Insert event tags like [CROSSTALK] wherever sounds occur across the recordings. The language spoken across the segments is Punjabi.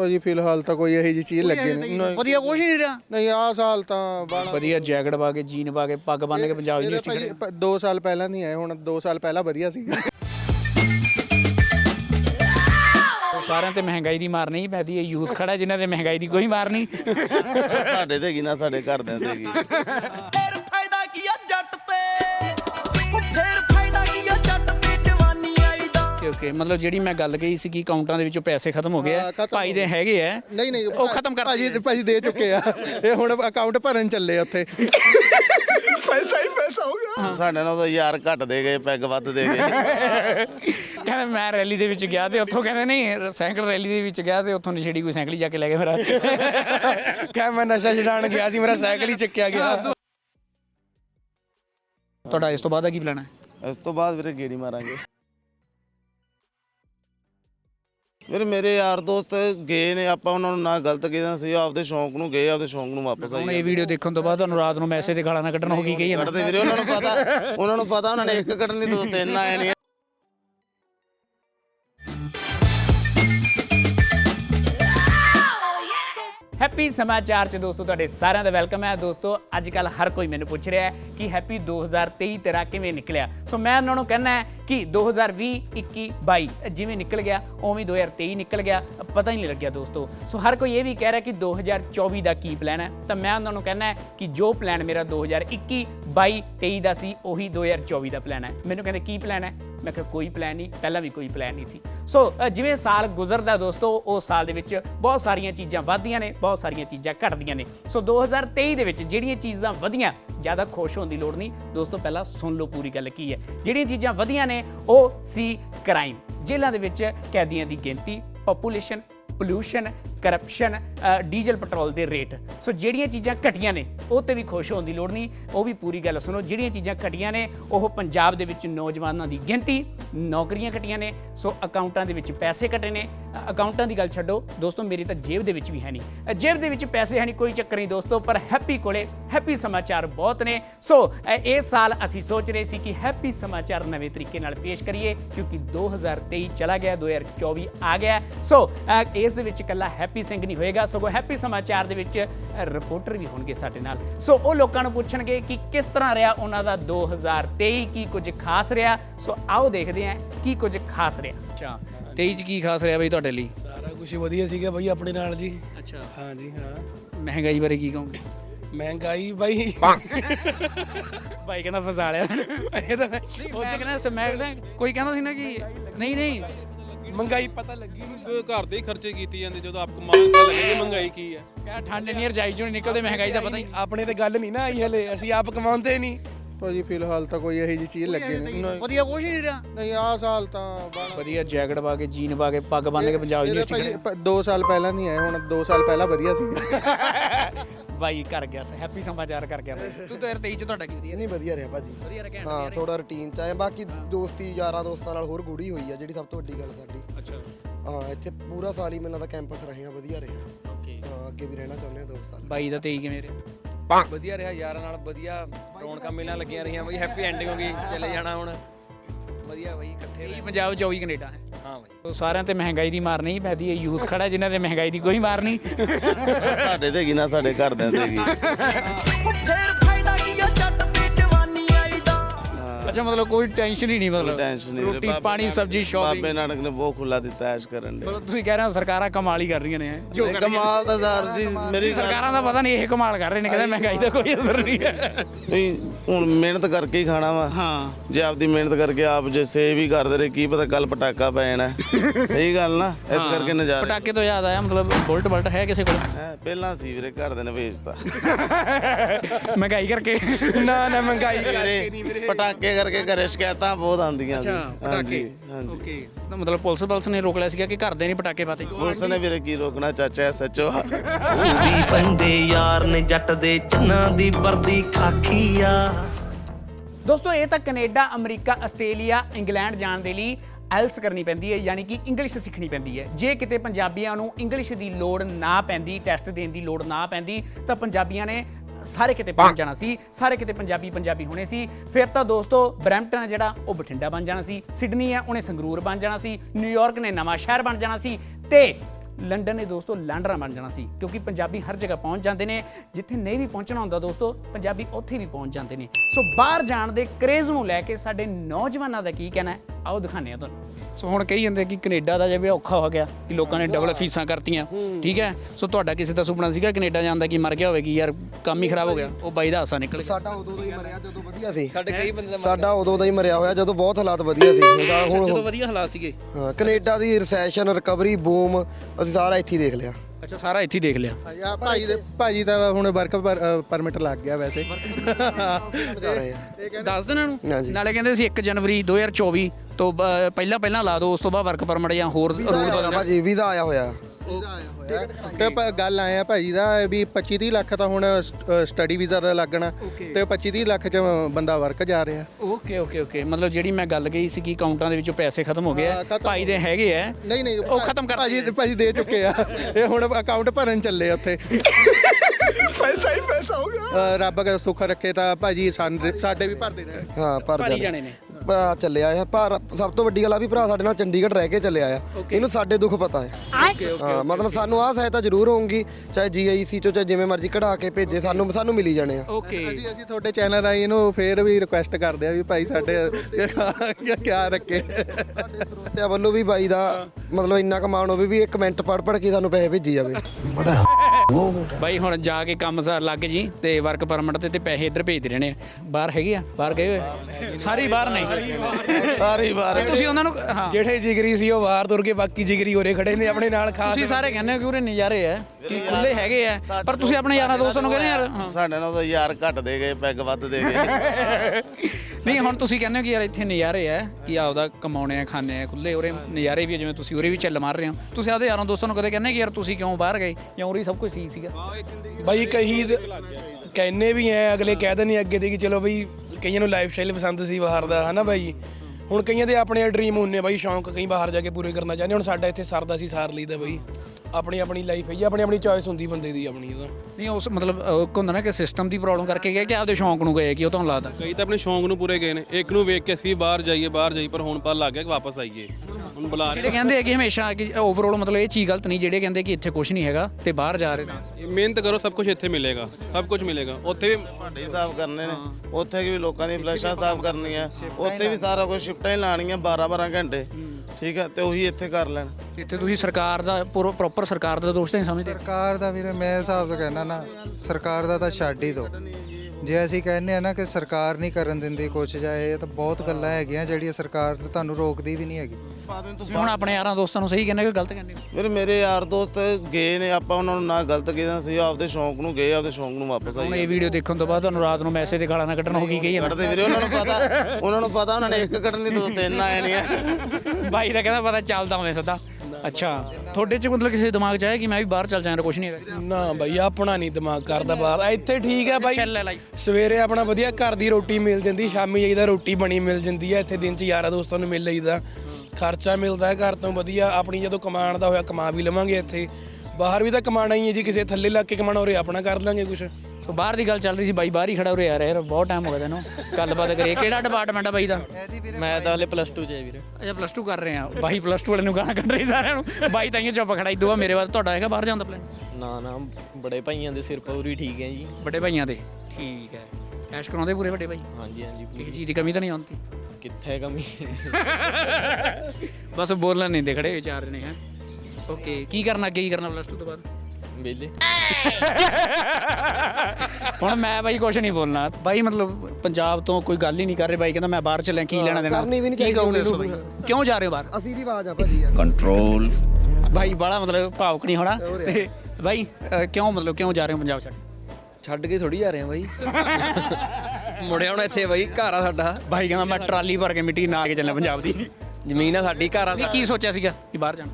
ਭਾਜੀ ਫਿਲਹਾਲ ਤਾਂ ਕੋਈ ਇਹੋ ਜੀ ਚੀਜ਼ ਲੱਗੀ ਨਹੀਂ। ਨਹੀਂ- ਵਧੀਆ ਕੁਝ ਨਹੀਂ ਰਿਹਾ? ਨਹੀਂ ਆਹ ਸਾਲ ਤਾਂ ਬਾਲਾ ਵਧੀਆ ਜੈਕਟ ਪਾ ਕੇ ਜੀਨ ਪਾ ਕੇ ਪੱਗ ਬੰਨ ਕੇ ਪੰਜਾਬ ਯੂਨੀਵਰਸਿਟੀ ਭਾਜੀ 2 ਸਾਲ ਪਹਿਲਾਂ ਨਹੀਂ ਆਏ ਹੁਣ 2 ਸਾਲ ਪਹਿਲਾਂ ਵਧੀਆ ਸੀਗਾ ਸਾਰਿਆਂ ਤੇ ਮਹਿੰਗਾਈ ਦੀ ਮਾਰ ਨਹੀਂ ਪੈਦੀ ਇਹ ਯੂਥ ਖੜਾ ਜਿਨ੍ਹਾਂ ਤੇ ਮਹਿੰਗਾਈ ਦੀ ਕੋਈ ਮਾਰ ਨਹੀਂ। ਸਾਡੇ ਤੇ ਕੀ ਨਾ ਸਾਡੇ ਘਰਦਿਆਂ ਤੇ ਕੀ। [LAUGHS] ਓਕੇ ਮਤਲਬ ਜਿਹੜੀ ਮੈਂ ਗੱਲ ਕਹੀ ਸੀ ਕਿ ਅਕਾਊਂਟਾਂ ਦੇ ਵਿੱਚੋਂ ਪੈਸੇ ਖਤਮ ਹੋ ਗਏ ਹਾਂ, ਆ ਖਤਮ ਭਾਈ ਦੇ ਹੈਗੇ ਆ। ਨਹੀਂ ਨਹੀਂ ਉਹ ਖਤਮ ਕਰ ਭਾਜੀ ਭਾਜੀ ਦੇ ਚੁੱਕੇ ਆ। ਇਹ ਹੁਣ ਅਕਾਊਂਟ ਭਰਨ ਚੱਲੇ ਆ ਉੱਥੇ। ਪੈਸਾ ਹੀ ਪੈਸਾ ਹੋ ਗਿਆ। ਸਾਡੇ ਨਾਲ ਤਾਂ ਯਾਰ ਘੱਟ ਦੇ ਗਏ ਪੈਗ ਵੱਧ ਦੇ ਗਏ। ਕਹਿੰਦੇ ਮੈਂ ਰੈਲੀ ਦੇ ਵਿੱਚ ਗਿਆ ਤੇ ਉੱਥੋਂ ਕਹਿੰਦੇ ਨਹੀਂ ਸਾਈਕਲ ਰੈਲੀ ਦੇ ਵਿੱਚ ਗਿਆ ਤੇ ਉੱਥੋਂ ਨਸ਼ੇੜੀ ਕੋਈ ਸਾਈਕਲ ਹੀ ਜਾ ਕੇ ਲੈ ਗਿਆ ਮੇਰਾ। ਕਹਿ ਮੈਂ ਨਸ਼ਾ ਛਡਾਣ ਗਿਆ ਸੀ ਮੇਰਾ ਸਾਈਕਲ ਹੀ ਚੱਕਿਆ ਗਿਆ। ਤੁਹਾਡਾ ਇਸ ਤੋਂ ਬਾਅਦ ਦਾ ਕੀ ਪਲਾਨ ਹੈ? ਇਸ ਤੋਂ ਬਾਅਦ ਵੀਰੇ ਗੇੜੀ ਮਾਰਾਂਗੇ। ਵੀਰੇ ਮੇਰੇ ਯਾਰ ਦੋਸਤ ਗਏ ਨੇ ਆਪਾਂ ਉਹਨਾਂ ਨੂੰ ਨਾ ਗਲਤ ਕਹਿੰਦਾ ਸੀ ਆਪਦੇ ਸ਼ੌਂਕ ਨੂੰ ਗਏ ਆਪਦੇ ਸ਼ੌਂਕ ਨੂੰ ਵਾਪਸ ਆਈ ਹੁਣ ਇਹ ਵੀਡੀਓ ਦੇਖਣ ਤੋਂ ਬਾਅਦ ਤੁਹਾਨੂੰ ਰਾਤ ਨੂੰ ਮੈਸੇਜ ਤੇ ਗਾਲਾਂ ਨਾ ਕੱਢਣ ਹੋ ਗਈ ਕਹੀ ਕੱਢਦੇ ਵੀਰੇ ਉਹਨਾਂ ਨੂੰ ਪਤਾ ਉਹਨਾਂ ਨੂੰ ਪਤਾ ਉਹਨਾਂ ਨੇ ਇੱਕ ਕੱਢਣੀ ਤੋਂ ਤਿੰਨ ਆਏ ਨੇ ਹੈਪੀ ਸਮਾਚਾਰ ਚ ਦੋਸਤੋ, ਤੁਹਾਡੇ ਸਾਰਿਆਂ ਦਾ ਵੈਲਕਮ ਹੈ। ਦੋਸਤੋ ਅੱਜ ਕੱਲ ਹਰ ਕੋਈ ਮੈਨੂੰ ਪੁੱਛ ਰਿਹਾ ਹੈ ਕਿ ਹੈਪੀ 2023 ਤੇਰਾ ਕਿਵੇਂ ਨਿਕਲਿਆ? ਸੋ ਮੈਂ ਉਹਨਾਂ ਨੂੰ ਕਹਿਣਾ ਹੈ ਕਿ 2020 21 22 ਜਿਵੇਂ ਨਿਕਲ ਗਿਆ, ਉਵੇਂ 2023 ਨਿਕਲ ਗਿਆ, ਪਤਾ ਹੀ ਨਹੀਂ ਲੱਗਿਆ ਦੋਸਤੋ। ਸੋ ਹਰ ਕੋਈ ਇਹ ਵੀ ਕਹਿ ਰਿਹਾ ਕਿ 2024 ਦਾ ਕੀ ਪਲਾਨ ਹੈ। ਤਾਂ ਮੈਂ ਉਹਨਾਂ ਨੂੰ ਕਹਿਣਾ ਹੈ ਕਿ ਜੋ ਪਲਾਨ ਮੇਰਾ 2021 22 23 ਦਾ ਸੀ, ਉਹੀ 2024 ਦਾ ਪਲਾਨ ਹੈ। ਮੈਨੂੰ ਕਹਿੰਦੇ ਕੀ ਪਲਾਨ ਹੈ? ਮੈਂ ਕਿਹਾ ਕੋਈ ਪਲਾਨ ਨਹੀਂ, ਪਹਿਲਾਂ ਵੀ ਕੋਈ ਪਲਾਨ ਨਹੀਂ ਸੀ। ਸੋ ਜਿਵੇਂ ਸਾਲ ਗੁਜ਼ਰਦਾ ਦੋਸਤੋ, ਉਸ ਸਾਲ ਦੇ ਵਿੱਚ ਬਹੁਤ ਸਾਰੀਆਂ ਚੀਜ਼ਾਂ ਵੱਧਦੀਆਂ ਨੇ, ਬਹੁਤ ਸਾਰੀਆਂ ਚੀਜ਼ਾਂ ਘਟਦੀਆਂ ਨੇ। ਸੋ 2023 ਦੇ ਵਿੱਚ ਜਿਹੜੀਆਂ ਚੀਜ਼ਾਂ ਵਧੀਆਂ, ਜ਼ਿਆਦਾ ਖੁਸ਼ ਹੋਣ ਦੀ ਲੋੜ ਨਹੀਂ। ਦੋਸਤੋ, ਪਹਿਲਾਂ ਸੁਣ ਲਓ ਪੂਰੀ ਗੱਲ ਕੀ ਹੈ। ਜਿਹੜੀਆਂ ਚੀਜ਼ਾਂ ਵਧੀਆਂ ਨੇ, ਉਹ ਸੀ ਕ੍ਰਾਈਮ ਜੇਲ੍ਹਾਂ ਦੇ ਵਿੱਚ ਕੈਦੀਆਂ ਦੀ ਗਿਣਤੀ population pollution corruption diesel petrol ਦੇ ਰੇਟ ਸੋ ਜਿਹੜੀਆਂ ਚੀਜ਼ਾਂ ਘਟੀਆਂ ਨੇ, ਉਹ ਤੇ ਵੀ ਖੁਸ਼ ਹੋਣ ਦੀ ਲੋੜ ਨਹੀਂ, ਉਹ ਵੀ ਪੂਰੀ ਗੱਲ ਸੁਣੋ। ਜਿਹੜੀਆਂ ਚੀਜ਼ਾਂ ਘਟੀਆਂ ਨੇ, ਉਹ ਪੰਜਾਬ ਦੇ ਵਿੱਚ ਨੌਜਵਾਨਾਂ ਦੀ ਗਿਣਤੀ, ਨੌਕਰੀਆਂ ਘਟੀਆਂ ਨੇ ਸੋ ਅਕਾਊਂਟਾਂ ਦੇ ਵਿੱਚ ਪੈਸੇ ਘਟੇ ਨੇ ਅਕਾਊਂਟਾਂ ਦੀ ਗੱਲ ਛੱਡੋ, ਦੋਸਤੋ, ਮੇਰੀ ਤਾਂ ਜੇਬ ਦੇ ਵਿੱਚ ਵੀ ਹੈ ਨਹੀਂ। ਜੇਬ ਦੇ ਵਿੱਚ ਪੈਸੇ ਹੈ ਨਹੀਂ, ਕੋਈ ਚੱਕਰ ਨਹੀਂ ਦੋਸਤੋ, ਪਰ ਹੈਪੀ ਕੋਲੇ ਹੈਪੀ ਸਮਾਚਾਰ ਬਹੁਤ ਨੇ। ਸੋ ਇਹ ਸਾਲ ਅਸੀਂ ਸੋਚ ਰਹੇ ਸੀ ਕਿ ਹੈਪੀ ਸਮਾਚਾਰ ਨਵੇਂ ਤਰੀਕੇ ਨਾਲ ਪੇਸ਼ ਕਰੀਏ, ਕਿਉਂਕਿ 2023 ਚਲਾ ਗਿਆ 2024 ਆ ਗਿਆ। ਸੋ ਇਸ ਦੇ ਵਿੱਚ ਇਕੱਲਾ ਹੈਪੀ ਸਿੰਘ ਨਹੀਂ ਹੋਏਗਾ। ਸਗੋਂ ਹੈਪੀ ਸਮਾਚਾਰ ਦੇ ਵਿੱਚ ਰਿਪੋਰਟਰ ਵੀ ਹੋਣਗੇ ਸਾਡੇ ਨਾਲ। ਸੋ, ਉਹ ਲੋਕਾਂ ਨੂੰ ਪੁੱਛਣਗੇ ਕਿ ਕਿਸ ਤਰ੍ਹਾਂ ਰਿਹਾ ਉਹਨਾਂ ਦਾ 2023 ਕੀ ਕੁਝ ਖਾਸ ਰਿਹਾ? ਸੋ, ਆਓ ਦੇਖਦੇ ਹਾਂ ਕੀ ਕੁਝ ਖਾਸ ਰਿਹਾ। ਅੱਛਾ 23 ਚ ਕੀ ਖਾਸ ਰਿਹਾ ਬਈ ਤੁਹਾਡੇ ਲਈ? ਸਾਰਾ ਕੁਝ ਵਧੀਆ ਸੀਗਾ ਬਾਈ ਆਪਣੇ ਨਾਲ ਜੀ। ਅੱਛਾ। ਹਾਂ ਜੀ ਹਾਂ। ਮਹਿੰਗਾਈ ਬਾਰੇ ਕੀ ਕਹੋਗੇ? ਮਹਿੰਗਾਈ ਬਾਈ। ਭਾਈ ਕਹਿੰਦਾ ਫਸਾ ਲਿਆ। ਇਹ ਤਾਂ ਕਹਿੰਦਾ ਸ- ਮੈਂ ਕਹਿੰਦਾ ਕੋਈ ਕਹਿੰਦਾ ਸੀ ਨਾ ਕਿ ਨਹੀਂ ਨਹੀਂ। ਮਹਿੰਗਾਈ ਪਤਾ ਲੱਗੀ ਨਹੀਂ ਘਰ ਦੇ ਹੀ ਖਰਚੇ ਕੀਤੀ ਜਾਂਦੇ ਜਦੋਂ ਆਪ ਕਮਾਲ ਪਤਾ ਲੱਗੇ ਮਹਿੰਗਾਈ ਕੀ ਹੈ ਕਿਆ ਠੰਡ ਨਹੀਂ ਰਜਾਈ ਚੋਂ ਨੀ ਨਿਕਲਦੇ ਮਹਿੰਗਾਈ ਦਾ ਪਤਾ ਹੀ ਆਪਣੇ ਤੇ ਗੱਲ ਨਹੀਂ ਨਾ ਆਈ ਹਲੇ ਅਸੀਂ ਆਪ ਕਮਾਉਂਦੇ ਨਹੀਂ ਭਾਜੀ ਫਿਲਹਾਲ ਤਾਂ ਕੋਈ ਇਹੋ ਜੀ ਚੀਜ਼ ਲੱਗੀ ਨਹੀਂ। ਨਹੀਂ- ਵਧੀਆ ਕੁਝ ਨਹੀਂ ਰਿਹਾ? ਨਹੀਂ ਆਹ ਸਾਲ ਤਾਂ ਵਧੀਆ ਜੈਕਟ ਪਾ ਕੇ ਜੀਨ ਪਾ ਕੇ ਪੱਗ ਬੰਨ ਕੇ ਪੰਜਾਬ ਯੂਨੀਵਰਸਿਟੀ ਭਾਜੀ 2 ਸਾਲ ਪਹਿਲਾਂ ਨਹੀਂ ਆਏ ਹੁਣ 2 ਸਾਲ ਪਹਿਲਾਂ ਵਧੀਆ ਸੀਗਾ ਬਾਈ ਕਰ ਗਿਆ ਸੀ ਹੈਪੀ ਸਮਾਚਾਰ ਕਰ ਗਿਆ ਬਾਈ। ਤੂੰ ਤਾਂ 23 ਚ ਤੁਹਾਡਾ ਕੀ ਵਧੀਆ? ਨਹੀਂ ਵਧੀਆ ਰਿਹਾ ਭਾਜੀ। ਵਧੀਆ ਰਿਹਾ ਹਾਂ ਥੋੜਾ ਰੁਟੀਨ ਚ ਆਏ ਬਾਕੀ ਦੋਸਤੀ ਯਾਰਾਂ ਦੋਸਤਾਂ ਨਾਲ ਹੋਰ ਗੂੜੀ ਹੋਈ ਆ ਜਿਹੜੀ ਸਭ ਤੋਂ ਵੱਡੀ ਗੱਲ ਸਾਡੀ। ਅੱਛਾ। ਹਾਂ ਇੱਥੇ ਪੂਰਾ ਸਾਲ ਹੀ ਮੈਨੂੰ ਲੱਗਦਾ ਕੈਂਪਸ ਰਹੇ ਆ ਵਧੀਆ ਰਿਹਾ। ਓਕੇ। ਹਾਂ ਅੱਗੇ ਵੀ ਰਹਿਣਾ ਚਾਹੁੰਦੇ ਆ ਦੋ ਸਾਲ। ਬਾਈ ਦਾ 23 ਕਿਵੇਂ ਰਿਹਾ? ਵਧੀਆ ਰਿਹਾ ਯਾਰਾਂ ਨਾਲ ਵਧੀਆ ਰੌਣਕਾਂ ਮੇਲਾਂ ਲੱਗੀਆਂ ਰਹੀਆਂ ਬਈ ਹੈਪੀ ਐਂਡਿੰਗ ਹੋ ਗਈ ਚਲੇ ਜਾਣਾ ਹੁਣ। ਵਧੀਆ ਬਈ ਇਕੱਠੇ ਇਹ ਪੰਜਾਬ 24 ਕੈਨੇਡਾ ਹੈ। ਹਾਂ ਬਈ। ਸਾਰਿਆਂ ਤੇ ਮਹਿੰਗਾਈ ਦੀ ਮਾਰ ਨਹੀਂ ਪੈਦੀ ਇਹ ਯੂਥ ਖੜਾ ਜਿਨ੍ਹਾਂ ਤੇ ਮਹਿੰਗਾਈ ਦੀ ਕੋਈ ਮਾਰ ਨਹੀਂ। ਸਾਡੇ ਤੇ ਕੀ ਨਾ ਸਾਡੇ ਘਰਦਿਆਂ ਤੇ [LAUGHS] ਉਹ ਫੇਰ ਅੱਛਾ ਮਤਲਬ ਕੋਈ ਟੈਨਸ਼ਨ ਹੀ ਨਹੀਂ ਮਤਲਬ ਟੈਨਸ਼ਨ ਨਹੀਂ ਰੋਟੀ ਪਾਣੀ ਸਬਜੀ ਸ਼ਾਪਿੰਗ ਬਾਬੇ ਨਾਨਕ ਨੇ ਬਹੁਤ ਖੁੱਲਾ ਦਿੱਤਾ ਐਸ਼ ਕਰਨ ਦੇ ਮਤਲਬ ਤੁਸੀਂ ਕਹਿ ਰਹੇ ਹੋ ਸਰਕਾਰਾਂ ਕਮਾਲ ਹੀ ਕਰ ਰਹੀਆਂ ਨੇ? ਜੋ ਕਰ। ਕਮਾਲ ਤਾਂ ਸਰ ਜੀ ਮੇਰੀ ਸਰਕਾਰਾਂ ਦਾ ਪਤਾ ਨਹੀਂ ਇਹ ਕਮਾਲ ਕਰ ਰਹੇ ਨੇ ਕਹਿੰਦੇ ਮਹਿੰਗਾਈ ਦਾ ਕੋਈ ਅਸਰ ਨਹੀਂ ਹੈ ਨਹੀਂ ਹੁਣ ਮਿਹਨਤ ਕਰਕੇ ਹੀ ਖਾਣਾ ਵਾ। ਹਾਂ। ਜੇ ਆਪਦੀ ਮਿਹਨਤ ਕਰਕੇ ਆਪ ਜੇ ਸੇਵ ਹੀ ਕਰਦੇ ਰਹੇ ਕੀ ਪਤਾ ਕੱਲ ਪਟਾਕਾ ਪੈ ਜਾਣਾ। [LAUGHS] ਸਹੀ ਗੱਲ ਨਾ ਇਸ ਕਰਕੇ ਨਜ਼ਾਰੇ। ਪਟਾਕੇ ਤੋਂ ਯਾਦ ਆਇਆ ਮਤਲਬ ਬੁਲਟ ਬਲਟ ਹੈ ਕਿਸੇ ਕੋਲ? ਹੈਂ, ਪਹਿਲਾਂ ਸੀ ਵੀਰੇ ਘਰਦੇ ਨੇ ਵੇਚਤਾ। [LAUGHS] ਮਹਿੰਗਾਈ ਕਰਕੇ। [LAUGHS] ਨਾ ਨਾ ਮਹਿੰਗਾਈ ਵੀਰੇ। ਪਟਾਕੇ ਕਰਕੇ ਘਰੇ ਸ਼ਿਕਾਇਤਾਂ ਬਹੁਤ ਆਉਂਦੀਆਂ ਸੀ। ਪਟਾਕੇ। ਹਾਂਜੀ ਹਾਂਜੀ। ਓਕੇ। ਤਾਂ ਮਤਲਬ ਪੁਲਿਸ ਪੁਲਿਸ ਨੇ ਰੋਕ ਲਿਆ ਸੀਗਾ ਕਿ ਘਰ ਦੇ ਨਹੀਂ ਪਟਾਕੇ ਪਾਤੇ। ਪੁਲਿਸ ਨੇ ਵੀਰੇ ਕੀ ਰੋਕਣਾ ਚਾਚਾ ਐਸਐਚਓ ਉਹ ਵੀ ਬੰਦੇ ਯਾਰ ਨੇ ਜੱਟ ਦੇ ਚੰਨਾਂ ਦੀ ਵਰਦੀ ਖਾਕੀ ਆ। ਦੋਸਤੋ, ਇਹ ਤਾਂ ਕੈਨੇਡਾ, ਅਮਰੀਕਾ, ਆਸਟ੍ਰੇਲੀਆ, ਇੰਗਲੈਂਡ ਜਾਣ ਦੇ ਲਈ ਐਲਸ ਕਰਨੀ ਪੈਂਦੀ ਹੈ, ਯਾਨੀ ਕਿ ਇੰਗਲਿਸ਼ ਸਿੱਖਣੀ ਪੈਂਦੀ ਹੈ। ਜੇ ਕਿਤੇ ਪੰਜਾਬੀਆਂ ਨੂੰ ਇੰਗਲਿਸ਼ ਦੀ ਲੋੜ ਨਾ ਪੈਂਦੀ, ਟੈਸਟ ਦੇਣ ਦੀ ਲੋੜ ਨਾ ਪੈਂਦੀ, ਤਾਂ ਪੰਜਾਬੀਆਂ ਨੇ ਸਾਰੇ ਕਿਤੇ ਪਹੁੰਚ ਜਾਣਾ ਸੀ, ਸਾਰੇ ਕਿਤੇ ਪੰਜਾਬੀ ਪੰਜਾਬੀ ਹੋਣੇ ਸੀ। ਫਿਰ ਤਾਂ ਦੋਸਤੋ, ਬਰੈਂਪਟਨ ਜਿਹੜਾ, ਉਹ ਬਠਿੰਡਾ ਬਣ ਜਾਣਾ ਸੀ, ਸਿਡਨੀ ਹੈ, ਉਹਨੇ ਸੰਗਰੂਰ ਬਣ ਜਾਣਾ ਸੀ, ਨਿਊਯਾਰਕ ਨੇ ਨਵਾਂ ਸ਼ਹਿਰ ਬਣ ਜਾਣਾ ਸੀ ਤੇ ਲੰਡਨ ਨੇ ਦੋਸਤੋ ਲਾਂਡਰਾ ਬਣ ਜਾਣਾ ਸੀ, ਕਿਉਂਕਿ ਪੰਜਾਬੀ ਹਰ ਜਗ੍ਹਾ ਪਹੁੰਚ ਜਾਂਦੇ ਨੇ, ਜਿੱਥੇ ਨਹੀਂ ਵੀ ਪਹੁੰਚਣਾ ਹੁੰਦਾ ਦੋਸਤੋ, ਪੰਜਾਬੀ ਉੱਥੇ ਵੀ ਪਹੁੰਚ ਜਾਂਦੇ ਨੇ। ਸੋ ਬਾਹਰ ਜਾਣ ਦੇ ਕਰੇਜ਼ ਨੂੰ ਲੈ ਕੇ ਸਾਡੇ ਨੌਜਵਾਨਾਂ ਦਾ ਕੀ ਕਹਿਣਾ ਹੈ? ਆਓ ਦਿਖਾਉਂਦੇ ਆ ਤੁਹਾਨੂੰ। ਸੋ ਹੁਣ ਕਹੀ ਜਾਂਦੇ ਕਿ ਕੈਨੇਡਾ ਦਾ ਜਿਵੇਂ ਔਖਾ ਹੋ ਗਿਆ ਕਿ ਲੋਕਾਂ ਨੇ ਡਬਲ ਫੀਸਾਂ ਕਰਤੀਆਂ ਠੀਕ ਹੈ? ਸੋ ਤੁਹਾਡਾ ਕਿਸੇ ਦਾ ਸੁਪਨਾ ਸੀਗਾ ਕੈਨੇਡਾ ਜਾਣ ਦਾ ਕਿ ਮਰ ਗਿਆ ਹੋਵੇ ਕਿ ਯਾਰ ਕੰਮ ਹੀ ਖਰਾਬ ਹੋ ਗਿਆ? ਉਹ ਬਾਈ ਦਾ ਹਾਸਾ ਨਿਕਲ ਗਿਆ। ਸਾਡਾ ਉਦੋਂ ਦਾ ਹੀ ਮਰਿਆ ਜਦੋਂ ਵਧੀਆ ਸੀ। ਸਾਡੇ ਕਈ ਬੰਦੇ ਦਾ ਸਾਡਾ ਉਦੋਂ ਦਾ ਹੀ ਮਰਿਆ ਹੋਇਆ ਜਦੋਂ ਬਹੁਤ ਹਾਲਾਤ ਵਧੀਆ ਸੀ। ਹੁਣ ਜਦੋਂ ਵਧੀਆ ਹਾਲਾਤ ਸੀਗੇ। ਹਾਂ ਕੈਨੇਡਾ ਦੀ ਰਿਸੈਸ਼ਨ ਰਿਕਵਰੀ ਬੂਮ ਅਸੀਂ ਸਾਰਾ ਇੱਥੇ ਹੀ ਦੇਖ ਲਿਆ। ਅੱਛਾ ਸਾਰਾ ਇੱਥੇ ਹੀ ਦੇਖ ਲਿਆ? ਆ ਭਾਜੀ ਦੇ ਭਾਜੀ ਦਾ ਹੁਣ ਵਰਕ ਪਰਮਿਟ ਲੱਗ ਗਿਆ ਵੈਸੇ। ਦੱਸ ਦੇਣਾ ਨੂੰ। ਨਾਲੇ ਕਹਿੰਦੇ ਸੀ 1 ਜਨਵਰੀ 2024 ਤੋਂ ਪਹਿਲਾਂ ਪਹਿਲਾਂ ਲਾ ਦਿਓ ਉਸ ਤੋਂ ਬਾਅਦ ਵਰਕ ਪਰਮਿਟ ਜਾਂ ਹੋਰ ਰੂਲ ਬਦਲ ਭਾਜੀ ਵੀਜ਼ਾ ਆਇਆ ਹੋਇਆ। ਤੇ ਪ- ਗੱਲ ਆਇਆ ਭਾਜੀ ਦਾ ਵੀ 25 30 ਲੱਖ ਤਾਂ ਹੁਣ ਸਟੱਡੀ ਵੀਜ਼ਾ ਦਾ ਲੱਗਣਾ। ਤੇ 25 30 ਲੱਖ ਚ ਬੰਦਾ ਵਰਕ ਜਾ ਰਿਹਾ। ਓਕੇ ਓਕੇ ਓਕੇ ਮਤਲਬ ਜਿਹੜੀ ਮੈਂ ਗੱਲ ਕਹੀ ਸੀ ਕਿ ਅਕਾਊਂਟਾਂ ਦੇ ਵਿੱਚੋਂ ਪੈਸੇ ਖਤਮ ਹੋ ਗਏ ਆ ਹਾਂ, ਖਤਮ ਭਾਈ ਦੇ ਹੈਗੇ ਆ। ਨਹੀਂ ਨਹੀਂ ਉਹ ਖਤਮ ਕਰ ਭਾਜੀ ਭਾਜੀ ਦੇ ਚੁੱਕੇ ਆ। ਇਹ ਹੁਣ ਅਕਾਊਂਟ ਭਰਨ ਚੱਲੇ ਆ ਉੱਥੇ। ਪੈਸਾ ਹੀ ਪੈਸਾ ਹੋ ਗਿਆ। ਰੱਬ ਅਗਰ ਸੁੱਖ ਰੱਖੇ ਤਾਂ ਭਾਜੀ ਸਾਨੂੰ- ਸਾਡੇ ਵੀ ਭਰਦੇ ਨੇ ਹਾਂ ਪਰ ਭਰੀ ਜਾਣੇ ਨੇ। ਭਰਾ ਚੱਲਿਆ ਆ। ਪਰ ਸਭ ਤੋਂ ਵੱਡੀ ਗੱਲ ਆ ਵੀ ਭਰਾ ਸਾਡੇ ਨਾਲ ਚੰਡੀਗੜ੍ਹ ਰਹਿ ਕੇ ਚੱਲਿਆ ਆ। ਇਹਨੂੰ ਸਾਡੇ ਦੁੱਖ ਪਤਾ ਹੈ ਹਾਂ ਮਤਲਬ ਸਾਨੂੰ ਆਹ ਸਹਾਇਤਾ ਜ਼ਰੂਰ ਹੋਊਗੀ ਚਾਹੇ ਜੀਆਈਸੀ ਚੋਂ ਚਾਹੇ ਜਿਵੇਂ ਮਰਜ਼ੀ ਕਢਾ ਕੇ ਭੇਜੇ ਸਾਨੂੰ ਸਾਨੂੰ ਮਿਲੀ ਜਾਣੇ ਆ। ਓਕੇ ਅਸੀਂ ਅਸੀਂ ਤੁਹਾਡੇ ਚੈਨਲ ਰਾਹੀਂ ਇਹਨੂੰ ਫੇਰ ਵੀ ਰਿਕੁਐਸਟ ਕਰਦੇ ਆ ਵੀ ਭਾਈ ਸਾਡੇ ਕਿਆ ਰੱਖੇ। ਸਰੋਤਿਆਂ ਵੱਲੋਂ ਵੀ ਬਾਈ ਦਾ ਮਤਲਬ ਇੰਨਾ ਕਮਾਉਣ ਹੋਵੇ ਵੀ ਇੱਕ ਕਮੈਂਟ ਪੜ ਪੜ ਕੇ ਸਾਨੂੰ ਪੈਸੇ ਭੇਜੀ ਜਾਵੇ। ਬਾਈ ਹੁਣ ਜਾ ਕੇ ਕੰਮ ਸਾਰ ਲੱਗ ਜੀ ਤੇ ਵਰਕ ਪਰਮਿਟ ਤੇ ਤੇ ਪੈਸੇ ਇੱਧਰ ਭੇਜਦੇ ਰਹਿਣੇ ਆ। ਬਾਹਰ ਹੈਗੇ ਆ? ਬਾਹਰ ਗਏ ਹੋਏ? ਸਾਰੇ ਹੀ ਬਾਹਰ ਨੇ। ਸਾਰੀ ਵਾਰ। ਤੁਸੀਂ ਉਹਨਾਂ ਨੂੰ ਹਾਂ। ਜਿਹੜੇ ਜਿਗਰੀ ਸੀ ਉਹ ਬਾਹਰ ਤੁਰ ਕੇ ਬਾਕੀ ਜਿਗਰੀ ਹੋਰੇ ਖੜੇ ਨੇ ਆਪਣੇ ਨਾਲ ਖਾਸ ਤੁਸੀਂ ਸਾਰੇ ਕਹਿੰਦੇ ਹੋ ਕਿ ਉਰੇ ਨਜ਼ਾਰੇ ਆ ਕਿ ਖੁੱਲੇ ਹੈਗੇ ਆ ਪਰ ਤੁਸੀਂ ਆਪਣੇ ਯਾਰਾਂ ਦੋਸਤਾਂ ਨੂੰ ਕਹਿੰਦੇ ਯਾਰ ਹਾਂ। ਸਾਡੇ ਨਾਲ ਤਾਂ ਯਾਰ ਘੱਟ ਦੇ ਗਏ ਪੈਗ ਵੱਧ ਦੇ ਗਏ। ਨਹੀਂ ਹੁਣ ਤੁਸੀਂ ਕਹਿੰਦੇ ਹੋ ਕਿ ਯਾਰ ਇੱਥੇ ਨਜ਼ਾਰੇ ਆ ਕਿ ਆਪਦਾ ਕਮਾਉਣੇ ਆ ਖਾਣੇ ਆ ਖੁੱਲੇ ਉਰੇ ਨਜ਼ਾਰੇ ਵੀ ਆ, ਜਿਵੇਂ ਤੁਸੀਂ ਉਰੇ ਵੀ ਚੱਲ ਮਾਰ ਰਹੇ ਹੋ। ਤੁਸੀਂ ਆਪਦੇ ਯਾਰਾਂ ਦੋਸਤਾਂ ਨੂੰ ਕਦੇ ਕਹਿੰਦੇ ਕਿ ਯਾਰ ਤੁਸੀਂ ਕਿਉਂ ਬਾਹਰ ਗਏ ਜਾਂ ਉਰੇ ਸਭ ਕੁਝ ਠੀਕ ਸੀਗਾ? ਬਾਈ ਕਹੀ ਕਹਿੰਨੇ ਵੀ ਐ ਅਗਲੇ ਕਹਿ ਦਿੰਦੇ ਅੱਗੇ ਦੇ ਕਿ ਚਲੋ ਬਈ ਕਈਆਂ ਨੂੰ ਲਾਈਫ ਸਟਾਈਲ ਪਸੰਦ ਸੀ ਬਾਹਰ ਦਾ ਹਨਾ ਬਾਈ? ਹੁਣ ਕਈਆਂ ਦੇ ਆਪਣੇ ਡ੍ਰੀਮ ਹੁੰਨੇ ਬਾਈ ਸ਼ੌਂਕ ਕਈ ਬਾਹਰ ਜਾ ਕੇ ਪੂਰੇ ਕਰਨਾ ਚਾਹੁੰਦੇ ਹੁਣ ਸਾਡਾ ਇੱਥੇ ਸਰਦਾ ਸੀ ਸਾਰ ਲਈਦਾ ਬਾਈ। ਆਪਣੀ ਆਪਣੀ ਲਾਈਫ ਹੈ ਜੀ ਆਪਣੀ ਆਪਣੀ ਚੋਇਸ ਹੁੰਦੀ ਬੰਦੇ ਦੀ ਆਪਣੀ ਉਹਦਾ ਨਹੀਂ ਉਸ ਮਤਲਬ ਅਹ, ਇੱਕ ਹੁੰਦਾ ਨਾ ਕਿ ਸਿਸਟਮ ਦੀ ਪ੍ਰੋਬਲਮ ਕਰਕੇ ਗਏ ਕਿ ਆਪਦੇ ਸ਼ੌਂਕ ਨੂੰ ਗਏ ਕਿ ਉਹ ਤੁਹਾਨੂੰ ਲੱਗਦਾ ਕਈ ਤਾਂ ਆਪਣੇ ਸ਼ੌਂਕ ਨੂੰ ਪੂਰੇ ਗਏ ਨੇ। ਇੱਕ ਨੂੰ ਵੇਖ ਕੇ ਅਸੀਂ ਬਾਹਰ ਜਾਈਏ ਬਾਹਰ ਜਾਈ ਪਰ ਹੁਣ ਪਤਾ ਲੱਗ ਗਿਆ ਕਿ ਵਾਪਸ ਆਈਏ। ਹੁਣ ਬੁਲਾ ਰਹੇ ਜਿਹੜੇ ਕਹਿੰਦੇ ਆ ਕਿ ਹਮੇਸ਼ਾ ਕਿ ਓਵਰਆਲ ਮਤਲਬ ਇਹ ਚੀਜ਼ ਗਲਤ ਨਹੀਂ ਜਿਹੜੇ ਕਹਿੰਦੇ ਕਿ ਇੱਥੇ ਕੁਝ ਨਹੀਂ ਹੈਗਾ ਤੇ ਬਾਹਰ ਜਾ ਰਹੇ ਤਾਂ ਮਿਹਨਤ ਕਰੋ ਸਭ ਕੁਝ ਇੱਥੇ ਮਿਲੇਗਾ ਸਭ ਕੁਝ ਮਿਲੇਗਾ। ਉੱਥੇ ਵੀ ਭਾਂਡੇ ਸਾਫ਼ ਕਰਨੇ ਨੇ ਉੱਥੇ ਵੀ ਲੋਕਾਂ ਦੀ ਫਲੈਸ਼ਾਂ ਸਾਫ਼ ਕਰਨੀਆਂ ਉੱਥੇ ਵੀ ਸਾਰਾ ਕੁਝ ਸ਼ਿਫਟਾਂ ਹੀ ਲਾਣੀਆਂ 12 12 ਘੰਟੇ ਠੀਕ ਹੈ ਤੇ ਉਹੀ ਇੱਥੇ ਕਰ ਲੈਣ। ਇੱਥੇ ਤੁਸੀਂ ਸਰਕਾਰ ਦਾ ਪ੍ਰੋਪਰ ਸਰਕਾਰ ਦਾ ਦੋਸ਼ ਤਾਂ ਨਹੀਂ ਸਮਝਦੇ? ਸਰਕਾਰ ਦਾ ਵੀਰੇ ਮੈਂ ਹਿਸਾਬ ਤੋਂ ਕਹਿਣਾ ਨਾ ਸਰਕਾਰ ਦਾ ਤਾਂ ਛੱਡ ਹੀ ਦੋ। ਜੇ ਅਸੀਂ ਕਹਿੰਦੇ ਆ ਨਾ ਕਿ ਸਰਕਾਰ ਨਹੀਂ ਕਰਨ ਦਿੰਦੀ ਜਾਂ ਇਹ ਤਾਂ ਬਹੁਤ ਗੱਲਾਂ ਹੈਗੀਆਂ ਜਿਹੜੀਆਂ ਸਰਕਾਰ ਤੁਹਾਨੂੰ ਰੋਕਦੀ ਵੀ ਨਹੀਂ ਹੈਗੀ। ਤੁਸੀਂ ਹੁਣ ਆਪਣੇ ਯਾਰਾਂ ਦੋਸਤਾਂ ਨੂੰ ਸਹੀ ਕਹਿੰਦੇ ਕਿ ਗਲਤ ਕਹਿੰਦੇ ਹੋ? ਵੀਰ ਮੇਰੇ ਯਾਰ ਦੋਸਤ ਗਏ ਨੇ ਆਪਾਂ ਉਹਨਾਂ ਨੂੰ ਨਾ ਗਲਤ ਕਹਿੰਦਾ ਸੀ ਆਪਦੇ ਸ਼ੌਂਕ ਨੂੰ ਗਏ ਆਪਦੇ ਸ਼ੌਂਕ ਨੂੰ ਵਾਪਸ ਹੁਣ ਆਈ ਇਹ ਵੀਡੀਓ ਦੇਖਣ ਤੋਂ ਬਾਅਦ ਤੁਹਾਨੂੰ ਰਾਤ ਨੂੰ ਮੈਸੇਜ ਤੇ ਗਾਲਾਂ ਨਾ ਕੱਢਣ ਹੋ ਗਈ ਗਈ ਕੱਢਦੇ ਵੀਰੇ ਉਹਨਾਂ ਨੂੰ ਪਤਾ ਉਹਨਾਂ ਨੂੰ ਪਤਾ ਉਹਨਾਂ ਨੇ ਇੱਕ ਕੱਢਣੀ ਤੋਂ ਤਿੰਨ ਆਏ ਨੇ। ਬਾਈ ਦਾ ਕਹਿੰਦਾ ਪਤਾ ਚੱਲਦਾ ਹੋਵੇ ਸਦਾ ਅੱਛਾ ਤੁਹਾਡੇ ਚ ਮਤਲਬ ਕਿਸੇ ਦੇ ਦਿਮਾਗ ਚ ਆਇਆ ਕਿ ਮੈਂ ਵੀ ਬਾਹਰ ਚੱਲ ਜਾਣਾ ਕੁਝ ਨਹੀਂ ਹੈਗਾ? ਨਾ ਬਾਈ ਆਪਣਾ ਨਹੀਂ ਦਿਮਾਗ ਕਰਦਾ ਬਾਹਰ। ਇੱਥੇ ਠੀਕ ਹੈ ਬਾਈ। ਚੱਲ ਲੈ ਲਾਈ। ਸਵੇਰੇ ਆਪਣਾ ਵਧੀਆ ਘਰ ਦੀ ਰੋਟੀ ਮਿਲ ਜਾਂਦੀ ਸ਼ਾਮੀ ਜਾਈਦਾ ਰੋਟੀ ਬਣੀ ਮਿਲ ਜਾਂਦੀ ਹੈ ਇੱਥੇ ਦਿਨ ਚ ਯਾਰਾਂ ਦੋਸਤਾਂ ਨੂੰ ਮਿਲ ਲਈਦਾ। ਖਰਚਾ ਮਿਲਦਾ ਹੈ ਘਰ ਤੋਂ ਵਧੀਆ ਆਪਣੀ ਜਦੋਂ ਕਮਾਉਣ ਦਾ ਹੋਇਆ ਕਮਾ ਵੀ ਲਵਾਂਗੇ ਇੱਥੇ। ਬਾਹਰ ਵੀ ਤਾਂ ਕਮਾਣਾ ਹੀ ਹੈ ਜੀ ਕਿਸੇ ਥੱਲੇ ਲੱਗ ਕੇ ਕਮਾਣਾ ਉਰੇ ਆਪਣਾ ਕਰ ਲਾਂਗੇ ਕੁਝ ਸੋ ਬਾਹਰ ਦੀ ਗੱਲ ਚੱਲ ਰਹੀ ਸੀ ਬਾਈ ਬਾਹਰ ਹੀ ਖੜਾ ਉਰੇ ਆ ਰਿਹਾ ਯਾਰ ਬਹੁਤ ਟਾਈਮ ਹੋ ਗਿਆ ਤੈਨੂੰ। ਗੱਲਬਾਤ ਕਰੀਏ ਕਿਹੜਾ ਡਿਪਾਰਟਮੈਂਟ ਆ ਬਾਈ ਦਾ? ਮੈਂ ਤਾਂ ਹਲੇ ਪਲੱਸ 2 ਚ ਹੈ ਵੀਰੇ। ਅੱਛਾ ਪਲੱਸ 2 ਕਰ ਰਹੇ ਆ। ਬਾਈ ਪਲੱਸ 2 ਵਾਲੇ ਨੂੰ ਗਾਣਾ ਕੱਢ ਰਹੀ ਸਾਰਿਆਂ ਨੂੰ। ਬਾਈ ਤਾਂ ਹੀ ਚੁੱਪ ਖੜਾ ਇਦੋਂ ਬਾਅਦ ਮੇਰੇ ਬਾਅਦ ਤੁਹਾਡਾ ਹੈਗਾ ਬਾਹਰ ਜਾਣ ਦਾ ਪਲਾਨ ਨਾ ਨਾ ਬੜੇ ਭਾਈਆਂ ਦੇ ਸਿਰ ਪੂਰੀ ਠੀਕ ਹੈ ਜੀ। ਵੱਡੇ ਭਾਈਆਂ ਦੇ। ਠੀਕ ਹੈ। ਐਸ਼ ਕਰਾਉਂਦੇ ਪੂਰੇ ਵੱਡੇ ਭਾਈ। ਹਾਂਜੀ ਹਾਂਜੀ ਕਿਸੇ ਚੀਜ਼ ਦੀ ਕਮੀ ਤਾਂ ਨਹੀਂ ਆਉਂਦੀ। ਕਿੱਥੇ ਕਮੀ? [LAUGHS] ਬਸ ਬੋਲਣ ਨਹੀਂ ਦੇ ਖੜੇ ਵਿਚਾਰ ਨੇ ਹੈ। ਓਕੇ ਕੀ ਕਰਨਾ ਅੱਗੇ ਕੀ ਕਰਨਾ ਪਲੱਸ 2 ਤੋਂ ਬਾਅਦ? ਵਿਹਲੇ। [LAUGHS] ਹੁਣ ਮੈਂ ਬਾਈ ਕੁਝ ਨਹੀਂ ਬੋਲਣਾ। ਬਾਈ ਮਤਲਬ ਪੰਜਾਬ ਤੋਂ ਕੋਈ ਗੱਲ ਹੀ ਨਹੀਂ ਕਰ ਰਹੇ ਬਾਈ ਕਹਿੰਦਾ ਮੈਂ ਬਾਹਰ ਚੱਲਿਆ ਕੀ ਲੈਣਾ ਦੇਣਾ? ਕਰਨੀ ਵੀ ਨਹੀਂ ਕੀ ਦੱਸੋ ਬਾਈ। ਕਿਉਂ ਜਾ ਰਹੇ ਹੋ ਬਾਹਰ? ਅਸੀਂ ਦੀ ਆਵਾਜ਼ ਆ ਭਾਜੀ ਯਾਰ। ਬਾਈ ਬੜਾ ਮਤਲਬ ਭਾਵਕ ਨਹੀਂ ਹੋਣਾ। ਤੇ ਬਾਈ ਅਹ, ਕਿਉਂ ਮਤਲਬ ਕਿਉਂ ਜਾ ਰਹੇ ਹੋ ਪੰਜਾਬ ਛੱਡ ਛੱਡ ਕੇ ਥੋੜੀ ਜਾ ਰਹੇ ਆ ਬਾਈ। ਮੁੜਿਆ ਹੁਣ ਇੱਥੇ ਬਾਈ ਘਰ ਆ ਸਾਡਾ। ਬਾਈ ਕਹਿੰਦਾ ਮੈਂ ਟਰਾਲੀ ਭਰ ਕੇ ਮਿੱਟੀ ਨਾ ਕੇ ਚੱਲਿਆ ਪੰਜਾਬ ਦੀ। ਜ਼ਮੀਨ ਆ ਸਾਡੀ ਘਰ ਆ ਨਹੀਂ ਕੀ ਸੋਚਿਆ ਸੀਗਾ ਕਿ ਬਾਹਰ ਜਾਣਾ?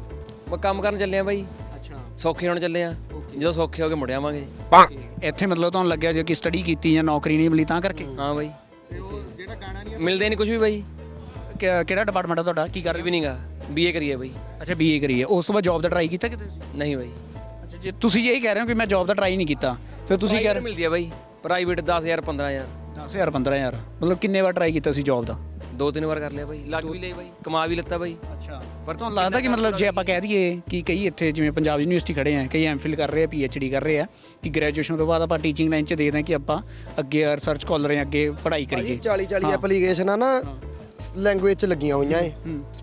ਮੈਂ ਕੰਮ ਕਰਨ ਚੱਲੇ ਆ ਬਾਈ। ਅੱਛਾ। ਸੌਖੇ ਹੋਣ ਚੱਲੇ ਆ। ਜਦੋਂ ਸੌਖੇ ਹੋ ਕੇ ਮੁੜ ਆਵਾਂਗੇ। ਇੱਥੇ ਮਤਲਬ ਤੁਹਾਨੂੰ ਲੱਗਿਆ ਜੇ ਕਿ ਸਟੱਡੀ ਕੀਤੀ ਜਾਂ ਨੌਕਰੀ ਨਹੀਂ ਮਿਲੀ ਤਾਂ ਕਰਕੇ? ਹਾਂ ਬਾਈ। ਮਿਲਦੇ ਨਹੀਂ ਕੁਝ ਵੀ ਬਾਈ। ਕਿਹੜਾ ਡਿਪਾਰਟਮੈਂਟ ਆ ਤੁਹਾਡਾ? ਕੀ ਕਰ ਰਹੇ ਵੀ ਨਹੀਂਗਾ ਬੀਏ ਕਰੀਏ ਬਾਈ। ਅੱਛਾ ਬੀਏ ਕਰੀਏ। ਉਸ ਤੋਂ ਬਾਅਦ ਜੌਬ ਦਾ ਟਰਾਈ ਕੀਤਾ ਕਿਤੇ ਨਹੀਂ ਬਾਈ। ਅੱਛਾ ਜੇ ਤੁਸੀਂ ਇਹ ਕਹਿ ਰਹੇ ਹੋ ਕਿ ਮੈਂ ਜੌਬ ਦਾ ਟਰਾਈ ਨਹੀਂ ਕੀਤਾ ਫਿਰ ਤੁਸੀਂ ਕਹਿ ਰਹੇ ਮਿਲਦੀ ਆ ਬਾਈ। ਪ੍ਰਾਈਵੇਟ 10000 15000 ਹੋ 10000 15000 ਮਤਲਬ ਕਿੰਨੇ ਵਾਰ ਟਰਾਈ ਕੀਤਾ ਸੀ ਜੌਬ ਦਾ? ਦੋ ਤਿੰਨ ਵਾਰ ਕਰ ਲਿਆ ਬਾਈ। ਲੱਗ ਵੀ ਲਈ ਬਾਈ ਕਮਾ ਵੀ ਲੱਤਾ ਬਾਈ। ਅੱਛਾ। ਪਰ ਤੁਹਾਨੂੰ ਲੱਗਦਾ ਕਿ ਮਤਲਬ ਜੇ ਆਪਾਂ ਕਹਿ ਦਈਏ ਕਿ ਕਈ ਇੱਥੇ ਜਿਵੇਂ ਪੰਜਾਬ ਯੂਨੀਵਰਸਿਟੀ ਖੜੇ ਆ ਕਈ ਐਮਫਿਲ ਕਰ ਰਹੇ ਆ ਪੀਐਚਡੀ ਕਰ ਰਹੇ ਆ ਕਿ ਗ੍ਰੈਜੂਏਸ਼ਨ ਤੋਂ ਬਾਅਦ ਆਪਾਂ ਟੀਚਿੰਗ ਲਾਈਨ 'ਚ ਦੇਖਦੇ ਹਾਂ ਕਿ ਆਪਾਂ ਅੱਗੇ ਰਿਸਰਚ ਕਾਲਰ ਜਾਂ ਅੱਗੇ ਪੜ੍ਹਾਈ ਕਰੀਏ। 40 40 ਐਪਲੀਕੇਸ਼ਨਾਂ ਨਾ ਲੈਂਗੁਏਜ ਚ ਲੱਗੀਆਂ ਹੋਈਆਂ ਏ।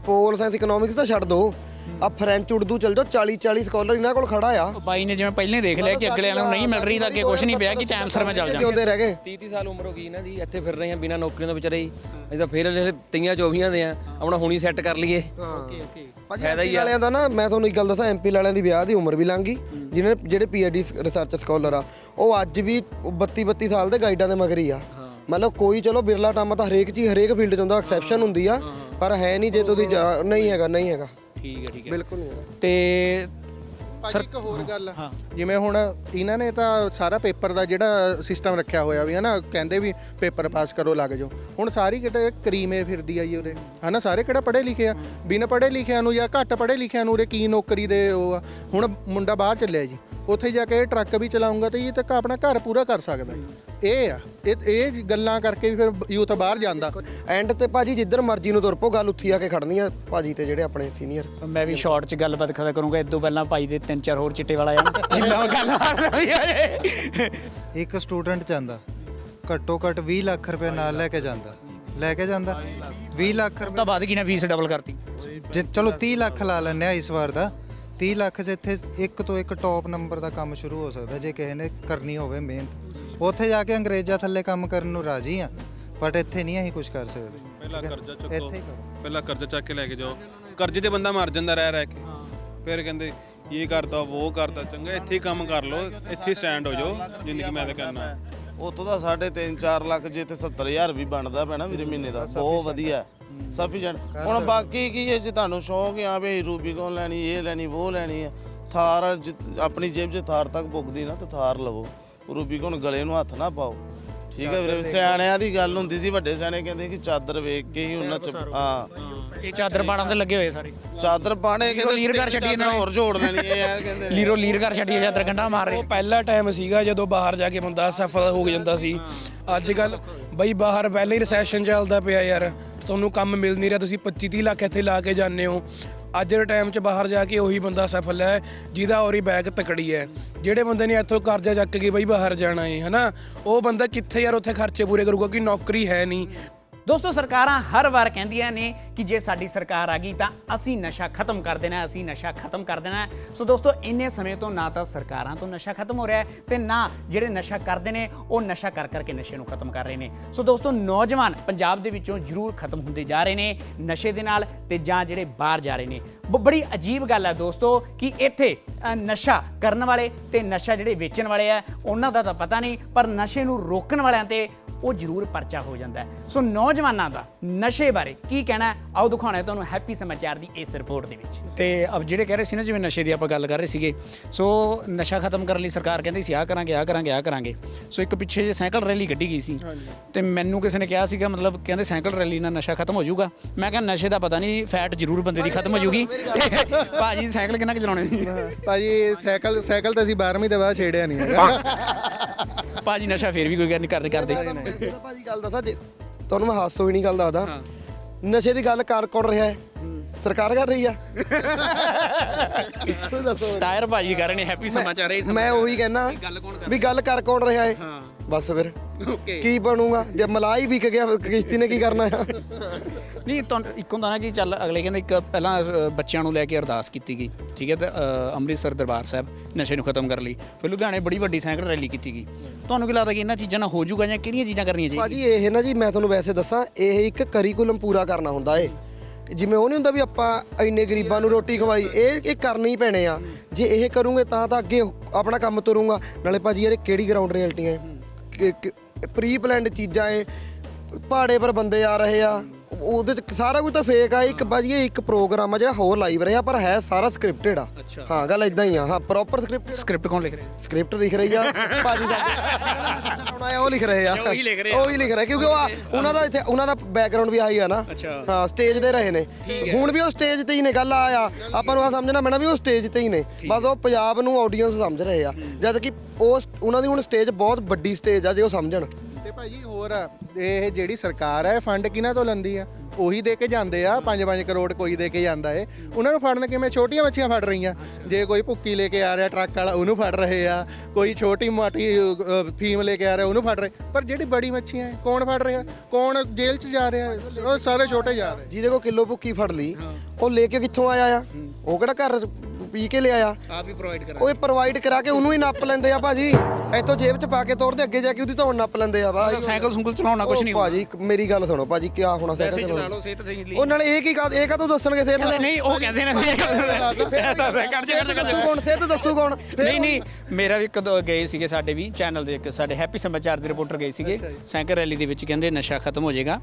ਪੋਲ ਸਾਇੰਸ ਇਕਨੋਮਿਕਸ ਤਾਂ ਛੱਡ ਦੋ। ਆ ਫ੍ਰੈਂਚ ਉਰਦੂ ਚਲ ਜਾਓ 40 40 ਸਕਾਲਰ ਇਹਨਾਂ ਕੋਲ ਖੜਾ ਆ। ਬਾਈ ਨੇ ਜਿਵੇਂ ਪਹਿਲਾਂ ਹੀ ਦੇਖ ਲਿਆ ਕਿ ਅਗਲੇ ਵਾਲਿਆਂ ਨੂੰ ਨਹੀਂ ਮਿਲ ਰਹੀ ਤਾਂ ਅੱਗੇ ਕੁਝ ਨਹੀਂ ਪਿਆ ਕਿ ਟਾਈਮ ਸਿਰ ਮੈਂ ਚੱਲ ਜਾਵਾਂ। ਜਿਉਂਦੇ ਰਹਿ ਗਏ? 30 30 ਸਾਲ ਉਮਰ ਹੋ ਗਈ ਇਹਨਾਂ ਦੀ ਇੱਥੇ ਫਿਰ ਰਹੇ ਆ ਬਿਨਾਂ ਨੌਕਰੀਆਂ ਤੋਂ ਵਿਚਾਰੇ ਅਸੀਂ ਤਾਂ ਫਿਰ ਤਈਆਂ ਚੌਵੀਆਂ ਦੇ ਆ। ਆਪਣਾ ਹੁਣੀ ਸੈੱਟ ਕਰ ਲਈਏ। ਓਕੇ ਓਕੇ ਭਾਜੀ ਫਾਇਦਾ ਹੀ। ਵਾਲਿਆਂ ਦਾ ਨਾ ਮੈਂ ਤੁਹਾਨੂੰ ਇੱਕ ਗੱਲ ਦੱਸਾਂ ਐਮਪੀ ਵਾਲਿਆਂ ਦੀ ਵਿਆਹ ਦੀ ਉਮਰ ਵੀ ਲੰਘ ਗਈ ਜਿਹਨੇ ਜਿਹੜੇ ਪੀਐਚਡੀ ਰਿਸਰਚ ਸਕਾਲਰ ਆ ਉਹ ਅੱਜ ਵੀ 32 32 ਸਾਲ ਦੇ ਗਾਈਡਾਂ ਦੇ ਮਗਰ ਹੀ ਆ। ਮਤਲਬ ਕੋਈ ਚਲੋ ਬਿਰਲਾ ਟਾਮਾ ਤਾਂ ਹਰੇਕ ਚੀਜ਼ ਹਰੇਕ ਫੀਲਡ 'ਚ ਹੁੰਦਾ ਐਕਸੈਪਸ਼ਨ ਹੁੰਦੀ ਆ ਪਰ ਹੈ ਨਹੀਂ ਜੇ ਤੁਸੀਂ ਨਹੀਂ ਹੈਗਾ ਨਹੀਂ ਹੈਗਾ। ਠੀਕ ਹੈ ਠੀਕ ਹੈ। ਬਿਲਕੁਲ ਨਹੀਂ ਹੈਗਾ। ਤੇ ਭਾਜੀ ਇੱਕ ਹੋਰ ਗੱਲ। ਆ ਜਿਵੇਂ ਹੁਣ ਇਹਨਾਂ ਨੇ ਤਾਂ ਸਾਰਾ ਪੇਪਰ ਦਾ ਜਿਹੜਾ ਸਿਸਟਮ ਰੱਖਿਆ ਹੋਇਆ ਵੀ ਹਨਾ ਕਹਿੰਦੇ ਵੀ ਪੇਪਰ ਪਾਸ ਕਰੋ ਲੱਗ ਜਾਓ। ਹੁਣ ਸਾਰੀ ਕਿਤੇ ਕਰੀਮੇ ਫਿਰਦੀ ਆ ਜੀ ਉਰੇ। ਹਨਾ ਸਾਰੇ ਕਿਹੜਾ ਪੜ੍ਹੇ ਲਿਖੇ ਆ? ਬਿਨ ਪੜ੍ਹੇ ਲਿਖਿਆਂ ਨੂੰ ਜਾਂ ਘੱਟ ਪੜ੍ਹੇ ਲਿਖਿਆਂ ਨੂੰ ਉਰੇ ਕੀ ਨੌਕਰੀ ਦੇ ਉਹ ਆ? ਹੁਣ ਮੁੰਡਾ ਬਾਹਰ ਚੱਲਿਆ ਜੀ। ਉੱਥੇ ਜਾ ਕੇ ਇਹ ਟਰੱਕ ਵੀ ਚਲਾਉਂਗਾ ਤੇ ਇਹ ਤੱਕ ਆਪਣਾ ਘਰ ਪੂਰਾ ਕਰ ਸਕਦਾ। ਇਹ ਆ ਇਹ ਇਹ ਗੱਲਾਂ ਕਰਕੇ ਵੀ ਫਿਰ ਯੂਥ ਬਾਹਰ ਜਾਂਦਾ। ਐਂਡ ਤੇ ਭਾਜੀ ਜਿੱਧਰ ਮਰਜ਼ੀ ਨੂੰ ਤੁਰ ਪੋ ਗੱਲ ਉੱਥੀ ਆ ਕੇ ਖੜਨੀ ਆ ਭਾਜੀ ਤੇ ਜਿਹੜੇ ਆਪਣੇ ਸੀਨੀਅਰ ਮੈਂ ਵੀ ਸ਼ਾਰਟ 'ਚ ਗੱਲਬਾਤ ਖਤਮ ਕਰੂੰਗਾ ਇਦੋਂ ਪਹਿਲਾਂ ਭਾਈ ਦੇ ਤਿੰਨ ਚਾਰ ਹੋਰ ਚਿੱਟੇ ਵਾਲਾ ਆ। [LAUGHS] ਜਿੰਨਾ ਗੱਲ ਮਾਰਦਾ ਇੱਕ ਸਟੂਡੈਂਟ ਜਾਂਦਾ ਘੱਟੋ ਘੱਟ 20 ਲੱਖ ਰੁਪਏ ਨਾਲ ਲੈ ਕੇ ਜਾਂਦਾ। ਲੈ ਕੇ ਜਾਂਦਾ 20 ਲੱਖ ਰੁਪਏ ਤਾਂ ਬਾਅਦ ਕੀ ਨਾ ਫੀਸ ਡਬਲ ਕਰਤੀ। ਜੇ ਚਲੋ 30 ਲੱਖ ਲਾ ਲੈਂਦੇ ਆ ਇਸ ਵਾਰ ਦਾ। 30 ਲੱਖ 'ਚ ਇੱਥੇ ਇੱਕ ਤੋਂ ਇੱਕ ਟੌਪ ਨੰਬਰ ਦਾ ਕੰਮ ਸ਼ੁਰੂ ਹੋ ਸਕਦਾ ਜੇ ਕਿਸੇ ਨੇ ਕਰਨੀ ਹੋਵੇ ਮਿਹਨਤ। ਉੱਥੇ ਜਾ ਕੇ ਅੰਗਰੇਜ਼ਾਂ ਥੱਲੇ ਕੰਮ ਕਰਨ ਨੂੰ ਰਾਜੀ ਆ ਬਟ ਇੱਥੇ ਨਹੀਂ ਅਸੀਂ ਕੁਝ ਕਰ ਸਕਦੇ। ਪਹਿਲਾਂ ਕਰਜ਼ਾ ਚੁੱਕੋ। ਇੱਥੇ ਹੀ ਕਰੋ। ਪਹਿਲਾਂ ਕਰਜ਼ਾ ਚੱਕ ਕੇ ਲੈ ਕੇ ਜਾਓ। ਕਰਜ਼ੇ ਤੇ ਬੰਦਾ ਮਰ ਜਾਂਦਾ ਰਹਿ ਰਹਿ ਕੇ। ਫਿਰ ਕਹਿੰਦੇ ਇਹ ਕਰਦਾ ਉਹ ਕਰਦਾ ਚੰਗਾ ਇੱਥੇ ਹੀ ਕੰਮ ਕਰ ਲਓ ਇੱਥੇ ਸਟੈਂਡ ਹੋ ਜਾਓ ਜ਼ਿੰਦਗੀ ਮੈਂ ਤਾਂ ਕਰਨਾ। ਉਤੋਂ ਦਾ ਸਾਢੇ 3 4 ਲੱਖ ਜੇ ਤੇ 70000 ਵੀ ਬਣਦਾ ਪੈਣਾ ਵੀਰੇ ਮਹੀਨੇ ਦਾ ਬਹੁਤ ਵਧੀਆ। ਸਫੀਸ਼ੀਐਂਟ। ਹੁਣ ਬਾਕੀ ਕੀ ਹੈ ਜੇ ਤੁਹਾਨੂੰ ਸ਼ੌਂਕ ਆ ਵੀ ਰੂਬੀਕੌਨ ਲੈਣੀ ਇਹ ਲੈਣੀ ਉਹ ਲੈਣੀ ਹੈ ਥਾਰ ਜਿ- ਆਪਣੀ ਜੇਬ 'ਚ ਥਾਰ ਤੱਕ ਪੁੱਗਦੀ ਨਾ ਤੇ ਥਾਰ ਲਵੋ। ਰੂਬੀਕੌਨ ਗਲੇ ਨੂੰ ਹੱਥ ਨਾ ਪਾਓ। ਠੀਕ ਹੈ ਵੀਰੇ ਸਿਆਣਿਆਂ ਦੀ ਗੱਲ ਹੁੰਦੀ ਸੀ ਵੱਡੇ ਸਿਆਣੇ ਕਹਿੰਦੇ ਕਿ ਚਾਦਰ ਵੇਖ ਕੇ ਹੀ ਉਹਨਾਂ ਚ ਹਾਂ। ਇਹ ਚਾਦਰ ਪਾੜਾਂ ਤੇ ਲੱਗੇ ਹੋਏ ਸਾਰੇ। ਚਾਦਰ ਪਾਣੇ ਕਹਿੰਦੇ ਲੀਰ ਕਰ ਛੱਡੀ ਇਹਨਾਂ ਨੇ। ਹੋਰ ਜੋੜ ਲੈਣੀ ਹੈ ਯਾਰ ਕਹਿੰਦੇ। ਨੇ। ਲੀਰੋ ਲੀਰ ਕਰ ਛੱਡੀ ਚਾਦਰ ਗੰਡਾ ਮਾਰ ਰਹੇ। ਉਹ ਪਹਿਲਾ ਟਾਈਮ ਸੀਗਾ ਜਦੋਂ ਬਾਹਰ ਜਾ ਕੇ ਬੰਦਾ ਸਫਲ ਹੋ ਜਾਂਦਾ ਸੀ। ਅੱਜ ਕੱਲ ਬਈ ਬਾਹਰ ਪਹਿਲਾਂ ਹੀ ਰੈਸੈਸ਼ਨ ਚੱਲਦਾ ਪਿਆ ਯਾਰ। ਤੁਹਾਨੂੰ ਕੰਮ ਮਿਲ ਨਹੀਂ ਰਿਹਾ ਤੁਸੀਂ 25 30 ਲੱਖ ਇੱਥੇ ਲਾ ਕੇ ਜਾਂਦੇ ਹੋ। ਅੱਜ ਦੇ ਟਾਈਮ 'ਚ ਬਾਹਰ ਜਾ ਕੇ ਉਹੀ ਬੰਦਾ ਸਫਲ ਹੈ ਜਿਹਦਾ ਔਰੀ ਬੈਗ ਤਕੜੀ ਹੈ। ਜਿਹੜੇ ਬੰਦੇ ਨੇ ਇੱਥੋਂ ਕਰਜ਼ਾ ਚੱਕ ਕੇ ਬਈ ਬਾਹਰ ਜਾਣਾ ਹੈ ਹਨਾ? ਉਹ ਬੰਦਾ ਕਿੱਥੇ ਯਾਰ ਉੱਥੇ ਖਰਚੇ ਪੂਰੇ ਕਰੂਗਾ ਕਿ ਨੌਕਰੀ ਹੈ ਨਹੀਂ। ਦੋਸਤੋ, ਸਰਕਾਰਾਂ ਹਰ ਵਾਰ ਕਹਿੰਦੀਆਂ ਨੇ ਕਿ ਜੇ ਸਾਡੀ ਸਰਕਾਰ ਆ ਗਈ ਤਾਂ ਅਸੀਂ ਨਸ਼ਾ ਖਤਮ ਕਰ ਦੇਣਾ ਅਸੀਂ ਨਸ਼ਾ ਖਤਮ ਕਰ ਦੇਣਾ ਸੋ ਦੋਸਤੋ, ਇੰਨੇ ਸਮੇਂ ਤੋਂ ਨਾ ਤਾਂ ਸਰਕਾਰਾਂ ਤੋਂ ਨਸ਼ਾ ਖਤਮ ਹੋ ਰਿਹਾ ਹੈ ਤੇ ਨਾ ਜਿਹੜੇ ਨਸ਼ਾ ਕਰਦੇ ਨੇ, ਉਹ ਨਸ਼ਾ ਕਰ ਕਰਕੇ ਨਸ਼ੇ ਨੂੰ ਖਤਮ ਕਰ ਰਹੇ ਨੇ। ਸੋ ਦੋਸਤੋ, ਨੌਜਵਾਨ ਪੰਜਾਬ ਦੇ ਵਿੱਚੋਂ ਜ਼ਰੂਰ ਖਤਮ ਹੁੰਦੇ ਜਾ ਰਹੇ ਨੇ ਨਸ਼ੇ ਦੇ ਨਾਲ ਤੇ ਜਾਂ ਜਿਹੜੇ ਬਾਹਰ ਜਾ ਰਹੇ ਨੇ। ਬ- ਬੜੀ ਅਜੀਬ ਗੱਲ ਹੈ ਦੋਸਤੋ ਕਿ ਇੱਥੇ ਨਸ਼ਾ ਕਰਨ ਵਾਲੇ ਤੇ ਨਸ਼ਾ ਜਿਹੜੇ ਵੇਚਣ ਵਾਲੇ ਆ, ਉਹਨਾਂ ਦਾ ਤਾਂ ਪਤਾ ਨਹੀਂ, ਪਰ ਨਸ਼ੇ ਨੂੰ ਰੋਕਣ ਵਾਲਿਆਂ ਤੇ ਉਹ ਜ਼ਰੂਰ ਪਰਚਾ ਹੋ ਜਾਂਦਾ ਸੋ ਨੌਜਵਾਨਾਂ ਦਾ ਨਸ਼ੇ ਬਾਰੇ ਕੀ ਕਹਿਣਾ? ਆਓ ਦਿਖਾਉਣਾ ਹੈ ਤੁਹਾਨੂੰ ਹੈਪੀ ਸਮਾਚਾਰ ਦੀ ਇਸ ਰਿਪੋਰਟ ਦੇ ਵਿੱਚ। ਤੇ ਅਬ ਜਿਹੜੇ ਕਹਿ ਰਹੇ ਸੀ ਨਾ ਜਿਵੇਂ ਨਸ਼ੇ ਦੀ ਆਪਾਂ ਗੱਲ ਕਰ ਰਹੇ ਸੀਗੇ ਸੋ ਨਸ਼ਾ ਖਤਮ ਕਰਨ ਲਈ ਸਰਕਾਰ ਕਹਿੰਦੀ ਸੀ ਆਹ ਕਰਾਂਗੇ ਆਹ ਕਰਾਂਗੇ ਆਹ ਕਰਾਂਗੇ। ਸੋ ਇੱਕ ਪਿੱਛੇ ਜੇ ਸਾਈਕਲ ਰੈਲੀ ਕੱਢੀ ਗਈ ਸੀ। ਤੇ ਮੈਨੂੰ ਕਿਸੇ ਨੇ ਕਿਹਾ ਸੀਗਾ ਮਤਲਬ ਕਹਿੰਦੇ ਸਾਈਕਲ ਰੈਲੀ ਨਾਲ ਨਸ਼ਾ ਖਤਮ ਹੋ ਜਾਊਗਾ। ਮੈਂ ਕਿਹਾ ਨਸ਼ੇ ਦਾ ਪਤਾ ਨਹੀਂ ਫੈਟ ਜ਼ਰੂਰ ਬੰਦੇ ਦੀ ਖਤਮ ਹੋ ਜਾਊਗੀ। ਭਾਜੀ ਸਾਈਕਲ ਕਿੰਨਾ ਕੁ ਚਲਾਉਣੇ ਸੀ? ਭਾਜੀ ਸਾਈਕਲ ਸਾਈਕਲ ਤਾਂ ਅਸੀਂ 12ਵੀਂ ਦੇ ਬਾਅਦ ਛੇੜਿਆ ਨਹੀਂ ਹੈਗਾ। ਭਾਜੀ ਨਸ਼ਾ ਫੇਰ ਵੀ ਕੋਈ ਗੱਲ ਨਹੀਂ ਕਰਦੇ। ਕਰਦੇ ਤਾਂ ਭਾਜੀ ਗੱਲ ਦੱਸਾਂ ਜੇ ਤੁਹਾਨੂੰ ਮੈਂ ਹਾਸੋ ਹੀ ਨਹੀਂ ਗੱਲ ਦੱਸਦਾ। ਨਸ਼ੇ ਦੀ ਗੱਲ ਕਰ ਕੌਣ ਰਿਹਾ ਹੈ? ਸਰਕਾਰ ਕਰ ਰਹੀ ਆ। [LAUGHS] ਤੁਸੀਂ ਦੱਸੋ। ਭਾਜੀ ਕਰ ਰਹੇ ਨੇ ਹੈਪੀ ਸਮਾਚਾਰ ਇਹ ਮੈਂ ਉਹੀ ਕਹਿਣਾ ਵੀ ਗੱਲ ਕਰ ਕੌਣ ਰਿਹਾ ਹੈ। ਬਸ ਫਿਰ। ਓਕੇ ਕੀ ਬਣੂਗਾ? ਜੇ ਮਲਾਈ ਵਿਕ ਗਿਆ ਕਿਸ਼ਤੀ ਨੇ ਕੀ ਕਰਨਾ ਆ? ਨਹੀਂ ਤੁਹਾਨੂੰ ਇੱਕ ਹੁੰਦਾ ਨਾ ਕਿ ਚੱਲ ਅਗਲੇ ਕਹਿੰਦੇ ਇੱਕ ਪਹਿਲਾਂ ਅ, ਬੱਚਿਆਂ ਨੂੰ ਲੈ ਕੇ ਅਰਦਾਸ ਕੀਤੀ ਗਈ ਠੀਕ ਹੈ? ਤੇ ਅ, ਅੰਮ੍ਰਿਤਸਰ ਦਰਬਾਰ ਸਾਹਿਬ ਨਸ਼ੇ ਨੂੰ ਖਤਮ ਕਰਨ ਲਈ। ਫਿਰ ਲੁਧਿਆਣੇ ਬੜੀ ਵੱਡੀ ਸਾਈਕਲ ਰੈਲੀ ਕੀਤੀ ਗਈ। ਤੁਹਾਨੂੰ ਕੀ ਲੱਗਦਾ ਕਿ ਇਹਨਾਂ ਚੀਜ਼ਾਂ ਨਾਲ ਹੋ ਜਾਊਗਾ ਜਾਂ ਕਿਹੜੀਆਂ ਚੀਜ਼ਾਂ ਕਰਨੀਆਂ ਚਾਹੀਦੀਆਂ? ਭਾਜੀ ਇਹ ਨਾ ਜੀ ਮੈਂ ਤੁਹਾਨੂੰ ਵੈਸੇ ਦੱਸਾਂ ਇਹ ਇੱਕ ਕਰਿਕੂਲਮ ਪੂਰਾ ਕਰਨਾ ਹੁੰਦਾ ਏ। ਜਿਵੇਂ ਉਹ ਨਹੀਂ ਹੁੰਦਾ ਵੀ ਆਪਾਂ ਇੰਨੇ ਗਰੀਬਾਂ ਨੂੰ ਰੋਟੀ ਖਵਾਈ ਇਹ ਇਹ ਕਰਨੇ ਹੀ ਪੈਣੇ ਆ। ਜੇ ਇਹ ਕਰੂੰਗੇ ਤਾਂ ਤਾਂ ਅੱਗੇ ਆਪਣਾ ਕੰਮ ਤੁਰੂੰਗਾ। ਨਾਲੇ ਭਾਜੀ ਯਾਰ ਇਹ ਕਿਹੜੀ ਗਰਾਊਂਡ ਰਿਐਲਿਟੀਆਂ ਪ੍ਰੀ ਪਲਾਨਡ ਚੀਜ਼ਾਂ ਏ ਪਹਾੜੇ ਪਰ ਬੰਦੇ ਆ ਰਹੇ ਆ। ਉਹਦੇ ਚ ਸਾਰਾ ਕੁਝ ਤਾਂ ਫੇਕ ਆ ਇੱਕ ਇਹ ਇੱਕ ਪ੍ਰੋਗਰਾਮ ਆ ਜਿਹੜਾ ਹੋਰ ਲਾਈਵ ਰਿਹਾ ਪਰ ਹੈ ਸਾਰਾ ਸਕ੍ਰਿਪਟਡ ਆ। ਹਾਂ ਗੱਲ ਇਦਾਂ ਹੀ ਆ ਹਾਂ ਪ੍ਰੋਪਰ ਸਕ੍ਰਿਪਟ ਸਕ੍ਰਿਪਟ ਕੌਣ ਲਿਖ ਰਿਹਾ? ਸਕ੍ਰਿਪਟ ਲਿਖ ਰਹੀ ਆ ਭਾਜੀ ਸਾਡੇ ਹੁਣ ਆਇਆ ਉਹ ਲਿਖ ਰਹੇ ਆ। ਉਹੀ ਲਿਖ ਰਹੇ ਆ। ਉਹੀ ਲਿਖ ਰਹੇ ਕਿਉਂਕਿ ਉਹ ਆ- ਉਹਨਾਂ ਦਾ ਇੱਥੇ ਉਹਨਾਂ ਦਾ ਬੈਕਗ੍ਰਾਉਂਡ ਵੀ ਆਹੀ ਆ ਨਾ। ਅੱਛਾ। ਹਾਂ ਸਟੇਜ ਦੇ ਰਹੇ ਨੇ। ਹੁਣ ਵੀ ਉਹ ਸਟੇਜ ਤੇ ਹੀ ਨੇ ਗੱਲ ਆਇਆ ਆਪਾਂ ਨੂੰ ਆ ਸਮਝਣਾ ਪੈਣਾ ਵੀ ਉਹ ਸਟੇਜ ਤੇ ਹੀ ਨੇ। ਬਸ ਉਹ ਪੰਜਾਬ ਨੂੰ ਆਡੀਅנס ਸਮਝ ਰਹੇ ਆ। ਜਦ ਕਿ ਉਹ ਉਹਨਾਂ ਦੀ ਹੁਣ ਸਟੇਜ ਬਹੁਤ ਵੱਡੀ ਸਟੇਜ ਆ ਜੇ ਉਹ ਸਮਝਣ। ਤੇ ਭਾਜੀ ਹੋਰ ਇਹ ਜਿਹੜੀ ਸਰਕਾਰ ਹੈ ਫੰਡ ਕਿਹਨਾਂ ਤੋਂ ਲੈਂਦੀ ਆ? ਉਹੀ ਦੇ ਕੇ ਜਾਂਦੇ ਆ 5-5 ਕਰੋੜ ਕੋਈ ਦੇ ਕੇ ਜਾਂਦਾ ਏ। ਉਹਨਾਂ ਨੂੰ ਫੜਨ ਕਿਵੇਂ? ਛੋਟੀਆਂ ਮੱਛੀਆਂ ਫੜ ਰਹੀਆਂ। ਜੇ ਕੋਈ ਭੁੱਕੀ ਲੈ ਕੇ ਆ ਰਿਹਾ ਟਰੱਕ ਵਾਲਾ ਉਹਨੂੰ ਫੜ ਰਹੇ ਆ। ਕੋਈ ਛੋਟੀ ਮਾਟੀ ਫੀਮ ਲੈ ਕੇ ਆ ਰਿਹਾ ਉਹਨੂੰ ਫੜ ਰਹੇ। ਪਰ ਜਿਹੜੀ ਬੜੀ ਮੱਛੀਆਂ ਹੈ ਕੌਣ ਫੜ ਰਿਹਾ? ਕੌਣ ਜੇਲ੍ਹ 'ਚ ਜਾ ਰਿਹਾ? ਉਹ ਸਾਰੇ ਛੋਟੇ ਜਾ ਰਹੇ। ਜਿਹਦੇ ਕੋਲ ਕਿਲੋ ਭੁੱਕੀ ਫੜ ਲਈ ਉਹ ਲੈ ਕੇ ਕਿੱਥੋਂ ਆਇਆ ਆ? ਉਹ ਕਿਹੜਾ ਘਰ ਪੀ ਕੇ ਲਿਆਇਆ ਆਪ ਹੀ ਪ੍ਰੋਵਾਈਡ ਕਰਾ ਉਹ ਇਹ ਪ੍ਰੋਵਾਈਡ ਕਰਾ ਕੇ ਉਹਨੂੰ ਹੀ ਨੱਪ ਲੈਂਦੇ ਆ ਭਾਜੀ। ਇੱਥੋਂ ਜੇਬ 'ਚ ਪਾ ਕੇ ਤੋਰਦੇ ਅੱਗੇ ਜਾ ਕੇ ਉਹਦੀ ਧੌਣ ਨੱਪ ਲੈਂਦੇ ਆ ਭਾਈ। ਸਾਈਕਲ ਸੁੰਕਲ ਚਲਾਉਣਾ ਕੁਝ ਨਹੀਂ ਭਾਜੀ ਇੱਕ ਮੇਰੀ ਗੱਲ ਸੁਣੋ ਭਾਜੀ ਕੀ ਹੋਣਾ ਸਾਈਕਲ ਚਲਾ ਚਲਾਉਣਾ ਲਓ ਸਿਹਤ ਸਹੀ ਲਈ। ਉਹ ਨਾਲ ਇਹ ਕੀ ਇਹ ਕਦੋਂ ਦੱਸਣਗੇ ਸਿਹਤ ਨਹੀਂ, ਨਹੀਂ ਉਹ ਕਹਿੰਦੇ ਨੇ ਦੱਸੂ ਕੌਣ ਸਿਹਤ ਦੱਸੂ ਕੌਣ? ਫਿਰ ਨਹੀਂ ਨਹੀਂ ਮੇਰਾ ਵੀ ਕਦੋਂ ਗਏ ਸੀਗੇ ਸਾਡੇ ਵੀ ਚੈਨਲ ਦੇ ਇੱਕ ਸਾਡੇ ਹੈਪੀ ਸਮਾਚਾਰ ਦੇ ਰਿਪੋਰਟਰ ਗਏ ਸੀਗੇ। ਸਾਈਕਲ ਰੈਲੀ ਦੇ ਵਿੱਚ ਕਹਿੰਦੇ ਨਸ਼ਾ ਖਤਮ ਹੋ ਜਾਏਗਾ।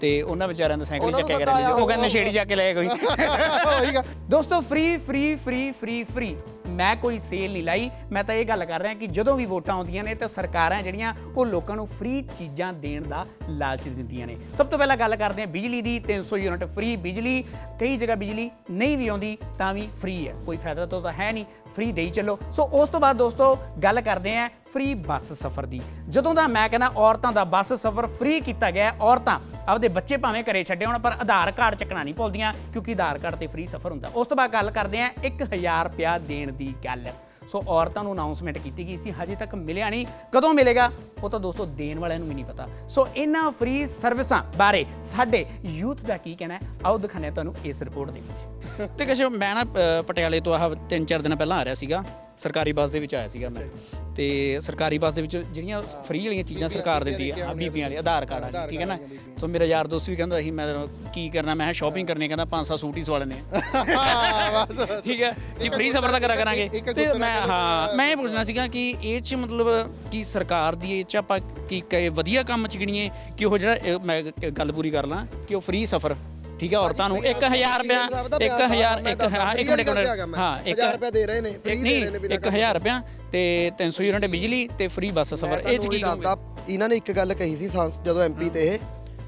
ਤੇ ਉਹਨਾਂ ਵਿਚਾਰਿਆਂ ਦਾ ਸਾਈਕਲ ਹੀ ਚੱਕਿਆ ਗਿਆ। ਉਹ ਕਹਿੰਦੇ ਨਸ਼ੇੜੀ ਜਾ ਕੇ ਲੈ ਕੋਈ। [LAUGHS] ਦੋਸਤੋ free free free free free ਮੈਂ ਕੋਈ ਸੇਲ ਨਹੀਂ ਲਾਈ। ਮੈਂ ਤਾਂ ਇਹ ਗੱਲ ਕਰ ਰਿਹਾ ਕਿ ਜਦੋਂ ਵੀ ਵੋਟਾਂ ਆਉਂਦੀਆਂ ਨੇ ਤਾਂ ਸਰਕਾਰਾਂ ਜਿਹੜੀਆਂ, ਉਹ ਲੋਕਾਂ ਨੂੰ ਫ੍ਰੀ ਚੀਜ਼ਾਂ ਦੇਣ ਦਾ ਲਾਲਚ ਦਿੰਦੀਆਂ ਨੇ। ਸਭ ਤੋਂ ਪਹਿਲਾਂ ਗੱਲ ਕਰਦੇ ਹਾਂ ਬਿਜਲੀ ਦੀ 300 ਯੂਨਿਟ ਫ੍ਰੀ ਬਿਜਲੀ, ਕਈ ਜਗ੍ਹਾ ਬਿਜਲੀ ਨਹੀਂ ਵੀ ਆਉਂਦੀ ਤਾਂ ਵੀ ਫ੍ਰੀ ਹੈ। ਕੋਈ ਫਾਇਦਾ ਤਾਂ ਹੈ ਨਹੀਂ। ਫ੍ਰੀ ਦੇਈ ਚੱਲੋ। ਸੋ ਉਸ ਤੋਂ ਬਾਅਦ ਦੋਸਤੋ, ਗੱਲ ਕਰਦੇ ਹਾਂ ਫ੍ਰੀ ਬੱਸ ਸਫ਼ਰ ਦੀ। ਜਦੋਂ ਦਾ ਮੈਂ ਕਹਿੰਦਾ ਔਰਤਾਂ ਦਾ ਬੱਸ ਸਫ਼ਰ ਫ੍ਰੀ ਕੀਤਾ ਗਿਆ, ਔਰਤਾਂ ਆਪਦੇ ਬੱਚੇ ਭਾਵੇਂ ਘਰੇ ਛੱਡੇ ਹੋਣ, ਪਰ ਆਧਾਰ ਕਾਰਡ ਚੱਕਣਾ ਨਹੀਂ ਭੁੱਲਦੀਆਂ, ਕਿਉਂਕਿ ਆਧਾਰ ਕਾਰਡ ਤੇ ਫ੍ਰੀ ਸਫ਼ਰ ਹੁੰਦਾ। ਉਸ ਤੋਂ ਬਾਅਦ ਗੱਲ ਕਰਦੇ ਹਾਂ 1000 ਰੁਪਿਆ ਦੇਣ ਦੀ ਗੱਲ। ਸੋ ਔਰਤਾਂ ਨੂੰ ਅਨਾਉਂਸਮੈਂਟ ਕੀਤੀ ਗਈ ਸੀ ਹਜੇ ਤੱਕ ਮਿਲਿਆ ਨਹੀਂ। ਕਦੋਂ ਮਿਲੇਗਾ ਉਹ ਤਾਂ ਦੋਸਤੋ ਦੇਣ ਵਾਲਿਆਂ ਨੂੰ ਵੀ ਨਹੀਂ ਪਤਾ। ਸੋ ਇਹਨਾਂ ਫ੍ਰੀ ਸਰਵਿਸਾਂ ਬਾਰੇ ਸਾਡੇ ਯੂਥ ਦਾ ਕੀ ਕਹਿਣਾ ਹੈ ਆਓ ਦਿਖਾਉਂਦੇ ਹਾਂ ਤੁਹਾਨੂੰ ਇਸ ਰਿਪੋਰਟ ਦੇ ਵਿੱਚ। ਤੇ ਕਿਸੇ ਮੈਂ ਨਾ ਅ, ਪਟਿਆਲੇ ਤੋਂ ਆਹ ਤਿੰਨ ਚਾਰ ਦਿਨ ਪਹਿਲਾਂ ਆ ਰਿਹਾ ਸੀਗਾ। ਸਰਕਾਰੀ ਬੱਸ ਦੇ ਵਿੱਚ ਆਇਆ ਸੀਗਾ ਮੈਂ। ਤੇ ਸਰਕਾਰੀ ਬੱਸ ਦੇ ਵਿੱਚ ਜਿਹੜੀਆਂ ਫ੍ਰੀ ਵਾਲੀਆਂ ਚੀਜ਼ਾਂ ਸਰਕਾਰ ਦਿੰਦੀ ਹੈ ਆ ਬੀਬੀਆਂ ਵਾਲੀ ਆਧਾਰ ਕਾਰਡ ਆ ਠੀਕ ਹੈ ਨਾ? ਸੋ ਮੇਰਾ ਯਾਰ ਦੋਸਤ ਵੀ ਕਹਿੰਦਾ ਸੀ ਮੈਂ ਕੀ ਕਰਨਾ? ਮੈਂ ਸ਼ਾਪਿੰਗ ਕਰਨੀ ਕਹਿੰਦਾ 500 ਸੂਟ ਹੀ ਸਵਾਲਨੇ ਆ। [LAUGHS] ਠੀਕ ਹੈ? ਇਹ ਫ੍ਰੀ ਸਫਰ ਦਾ ਕਰਾ ਕਰਾਂਗੇ। ਤੇ ਮੈਂ ਹਾਂ ਮੈਂ ਇਹ ਪੁੱਛਣਾ ਸੀਗਾ ਕਿ ਇਹ ਚ ਮਤਲਬ ਕੀ ਸਰਕਾਰ ਦੀ ਇਹ ਚ ਆਪਾਂ ਕੀ ਵਧੀਆ ਕੰਮ ਚ ਗਿਣੀਏ ਕਿ ਉਹ ਜਿਹੜਾ ਮੈਂ ਗੱਲ ਪੂਰੀ ਕਰ ਲਾਂ ਕਿ ਉਹ ਫ੍ਰੀ ਸਫਰ ਠੀਕ ਹੈ ਔਰਤਾਂ ਨੂੰ 1000 ਰੁਪਿਆ 1000 ਇੱਕ ਹਾਂ ਇੱਕ ਮਿੰਟ ਇੱਕ ਮਿੰਟ। ਹਾਂ 1000 ਰੁਪਏ ਦੇ ਰਹੇ ਨੇ free ਦੇ ਰਹੇ ਨੇ ਬਿਨਾਂ 1000 ਰੁਪਿਆ ਤੇ 300 ਯੂਨਿਟ ਬਿਜਲੀ ਤੇ ਫ੍ਰੀ ਬੱਸ ਸਫਰ ਇਹ ਚ ਕੀ ਇਹਨਾਂ ਨੇ ਇੱਕ ਗੱਲ ਕਹੀ ਸੀ ਜਦੋਂ ਐਮਪੀ ਤੇ ਇਹ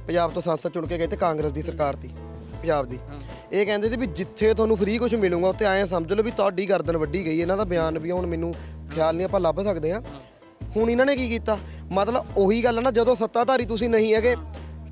ਪੰਜਾਬ ਤੋਂ ਸੰਸਦ ਚੁਣ ਕੇ ਗਏ ਤੇ ਕਾਂਗਰਸ ਦੀ ਸਰਕਾਰ ਦੀ ਪੰਜਾਬ ਦੀ। ਇਹ ਕਹਿੰਦੇ ਸੀ ਵੀ ਜਿੱਥੇ ਤੁਹਾਨੂੰ ਫ੍ਰੀ ਕੁਝ ਮਿਲੂਗਾ ਉੱਥੇ ਐਂ ਸਮਝ ਲਓ ਵੀ ਤੁਹਾਡੀ ਗਰਦਨ ਵੱਢੀ ਗਈ ਇਹਨਾਂ ਦਾ ਬਿਆਨ ਵੀ ਹੁਣ ਮੈਨੂੰ ਖਿਆਲ ਨਹੀਂ ਆਪਾਂ ਲੱਭ ਸਕਦੇ ਆ ਹੁਣ ਇਹਨਾਂ ਨੇ ਕੀ ਕੀਤਾ? ਮਤਲਬ ਉਹੀ ਗੱਲ ਨਾ ਜਦੋਂ ਸੱਤਾਧਾਰੀ ਤੁਸੀਂ ਨਹੀਂ ਹੈਗੇ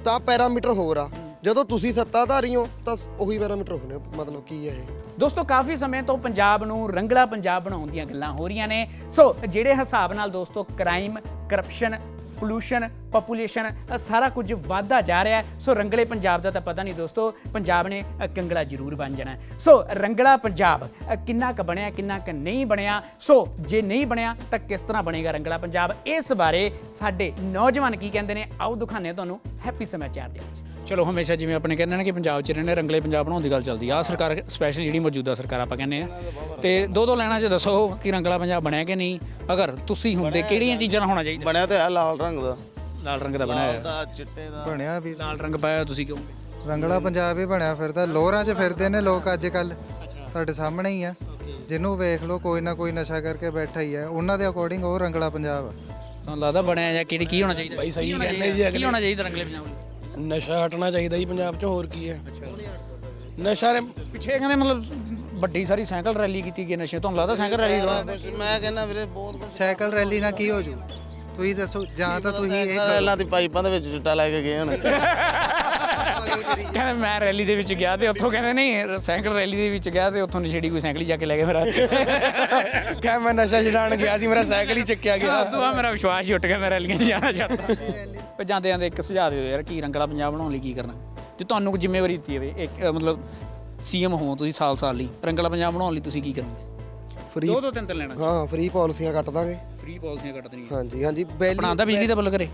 ਤਾਂ ਪੈਰਾਮੀਟਰ ਹੋਰ ਆ। ਜਦੋਂ ਤੁਸੀਂ ਸੱਤਾਧਾਰੀ ਹੋ, ਤਾਂ ਉਹੀ ਪੈਰਾਮੀਟਰ ਹੋਣੇ ਮਤਲਬ ਕੀ ਹੈ ਇਹ? ਦੋਸਤੋ, ਕਾਫੀ ਸਮੇਂ ਤੋਂ ਪੰਜਾਬ ਨੂੰ ਰੰਗਲਾ ਪੰਜਾਬ ਬਣਾਉਣ ਦੀਆਂ ਗੱਲਾਂ ਹੋ ਰਹੀਆਂ ਨੇ। ਸੋ, ਜਿਹੜੇ ਹਿਸਾਬ ਨਾਲ ਦੋਸਤੋ ਕ੍ਰਾਈਮ ਕਰਪਸ਼ਨ ਪੋਲੂਸ਼ਨ ਪੋਪੂਲੇਸ਼ਨ ਸਾਰਾ ਕੁਝ ਵਾਧਾ ਜਾ ਰਿਹਾ ਸੋ, ਰੰਗਲੇ ਪੰਜਾਬ ਦਾ ਤਾਂ ਪਤਾ ਨਹੀਂ ਦੋਸਤੋ, ਪੰਜਾਬ ਨੇ ਕੰਗਲਾ ਜ਼ਰੂਰ ਬਣ ਜਾਣਾ ਸੋ, ਰੰਗਲਾ ਪੰਜਾਬ ਕਿੰਨਾ ਕ ਬਣਿਆ, ਕਿੰਨਾ ਕ ਨਹੀਂ ਬਣਿਆ? ਸੋ, ਜੇ ਨਹੀਂ ਬਣਿਆ, ਤਾਂ ਕਿਸ ਤਰ੍ਹਾਂ ਬਣੇਗਾ ਰੰਗਲਾ ਪੰਜਾਬ? ਇਸ ਬਾਰੇ ਸਾਡੇ ਨੌਜਵਾਨ ਕੀ ਕਹਿੰਦੇ ਨੇ? ਆਓ ਦਿਖਾਉਂਦੇ ਹਾਂ ਤੁਹਾਨੂੰ ਹੈਪੀ ਸਮਾਚਾਰ ਦੇ ਵਿੱਚ। ਚਲੋ ਹਮੇਸ਼ਾ ਜਿਵੇਂ ਆਪਣੇ ਕਹਿੰਦੇ ਨੇ ਕਿ ਪੰਜਾਬ 'ਚ ਰਹਿੰਦੇ ਰੰਗਲੇ ਪੰਜਾਬ ਬਣਾਉਣ ਦੀ ਗੱਲ ਚੱਲਦੀ ਆ। ਆਹ ਸਰਕਾਰ ਸਪੈਸ਼ਲ ਜਿਹੜੀ ਮੌਜੂਦਾ ਸਰਕਾਰ ਆਪਾਂ ਕਹਿੰਦੇ ਆ। ਤੇ ਦੋ ਦੋ ਲੈਣਾ 'ਚ ਦੱਸੋ ਕਿ ਰੰਗਲਾ ਪੰਜਾਬ ਬਣਿਆ ਕਿ ਨਹੀਂ? ਅਗਰ ਤੁਸੀਂ ਹੁੰਦੇ ਕਿਹੜੀਆਂ ਚੀਜ਼ਾਂ ਨਾਲ ਹੋਣਾ ਚਾਹੀਦਾ? ਬਣਿਆ ਤੇ ਹੈ ਲਾਲ ਰੰਗ ਦਾ। ਲਾਲ ਰੰਗ ਦਾ ਬਣਾਇਆ। ਹੋਇਆ। ਦਾ ਚਿੱਟੇ ਦਾ। ਬਣਿਆ ਵੀ। ਲਾਲ ਰੰਗ ਪਾਇਆ ਤੁਸੀਂ ਕਿਉਂ? ਰੰਗਲਾ ਪੰਜਾਬ ਹੀ ਬਣਿਆ ਫਿਰਦਾ ਲੋਰਾਂ 'ਚ ਫਿਰਦੇ ਨੇ ਲੋਕ ਅੱਜ ਕੱਲ ਤੁਹਾਡੇ ਸਾਹਮਣੇ ਹੀ ਆ। ਜਿਹਨੂੰ ਵੇਖ ਲਓ ਕੋਈ ਨਾ ਕੋਈ ਨਸ਼ਾ ਕਰਕੇ ਬੈਠਾ ਹੀ ਆ। ਉਹਨਾਂ ਦੇ ਅਕੋਰਡਿੰਗ ਉਹ ਰੰਗਲਾ ਪੰਜਾਬ ਆ। ਤੁਹਾਨੂੰ ਲੱਗਦਾ ਬਣਿਆ ਜਾਂ ਕਿਹੜੀ ਕੀ ਹੋਣਾ ਚਾਹੀਦਾ? ਬਾਈ ਸਹੀ ਕਹਿੰਦੇ ਜੀ। ਕੀ ਹੋਣਾ ਚਾਹੀਦਾ ਰੰਗਲੇ ਪੰਜਾਬ ਲਈ ਨਸ਼ਾ ਹਟਣਾ ਚਾਹੀਦਾ ਜੀ ਪੰਜਾਬ 'ਚ ਹੋਰ ਕੀ ਹੈ? ਨਸ਼ਾ ਨੇ- ਪਿੱਛੇ ਕਹਿੰਦੇ ਮਤਲਬ ਵੱਡੀ ਸਾਰੀ ਸਾਈਕਲ ਰੈਲੀ ਕੀਤੀ ਗਈ ਨਸ਼ੇ ਤੁਹਾਨੂੰ ਲੱਗਦਾ ਸਾਈਕਲ ਰੈਲੀ ਮੈਂ ਕਹਿੰਦਾ ਵੀਰੇ ਬਹੁਤ ਕੁਛ ਸਾਈਕਲ ਰੈਲੀ ਨਾਲ ਕੀ ਹੋ ਜੂ? ਤੁਸੀਂ ਦੱਸੋ ਜਾਂ ਤਾਂ ਤੁਸੀਂ ਇਹ ਕਰੋ ਰੈਲਾਂ ਦੀ ਪਾਈਪਾਂ ਦੇ ਵਿੱਚ ਚਿੱਟਾ ਲੈ ਕੇ ਗਏ ਹੁਣ। ਕਹਿੰਦੇ ਮੈਂ ਰੈਲੀ ਦੇ ਵਿੱਚ ਗਿਆ ਤੇ ਉੱਥੋਂ ਕਹਿੰਦੇ ਨਹੀਂ ਸਾਈਕਲ ਰੈਲੀ ਦੇ ਵਿੱਚ ਗਿਆ ਤੇ ਉੱਥੋਂ ਨਸ਼ੇੜੀ ਕੋਈ ਸਾਈਕਲ ਹੀ ਚੱਕ ਕੇ ਲੈ ਗਿਆ ਮੇਰਾ। ਕਹਿ ਮੈਂ ਨਸ਼ਾ ਛਡਾਣ ਗਿਆ ਸੀ ਮੇਰਾ ਸਾਈਕਲ ਹੀ ਚੱਕਿਆ ਗਿਆ। ਤੂੰ ਆ ਮੇਰਾ ਵਿਸ਼ਵਾਸ ਹੀ ਉੱਟ ਗਿਆ ਮੈਂ ਰੈਲੀਆਂ 'ਚ ਜਾਣਾ ਚਾਹਤਾ ਪਰ ਜਾਂਦੇ ਜਾਂਦੇ ਇੱਕ ਸੁਝਾਅ ਦਿਓ ਯਾਰ ਕੀ ਰੰਗਲਾ ਪੰਜਾਬ ਬਣਾਉਣ ਲਈ ਕੀ ਕਰਨਾ। ਜੇ ਤੁਹਾਨੂੰ ਜ਼ਿੰਮੇਵਾਰੀ ਦਿੱਤੀ ਹੋਵੇ ਇੱਕ ਮਤਲਬ ਸੀਐਮ ਹੋ ਤੁਸੀਂ ਸਾਲ ਸਾਲ ਲਈ ਰੰਗਲਾ ਪੰਜਾਬ ਬਣਾਉਣ ਲਈ ਤੁਸੀਂ ਕੀ ਕਰੋਗੇ? ਫ੍ਰੀ ਦੋ ਦੋ ਤਿੰਨ ਤਿੰਨ ਲੈਣਾ। ਹਾਂ ਫ੍ਰੀ ਪਾਲਿਸੀਆਂ ਕੱਟ ਦਾਂਗੇ। ਫ੍ਰੀ ਪਾਲਿਸੀਆਂ ਕੱਟ ਦੇਣੀਆਂ। ਹਾਂਜੀ ਹਾਂਜੀ ਬਿੱਲ ਬਣਾਉਂਦਾ ਬਿਜਲੀ ਦਾ ਬਿੱਲ ਕਰੇ।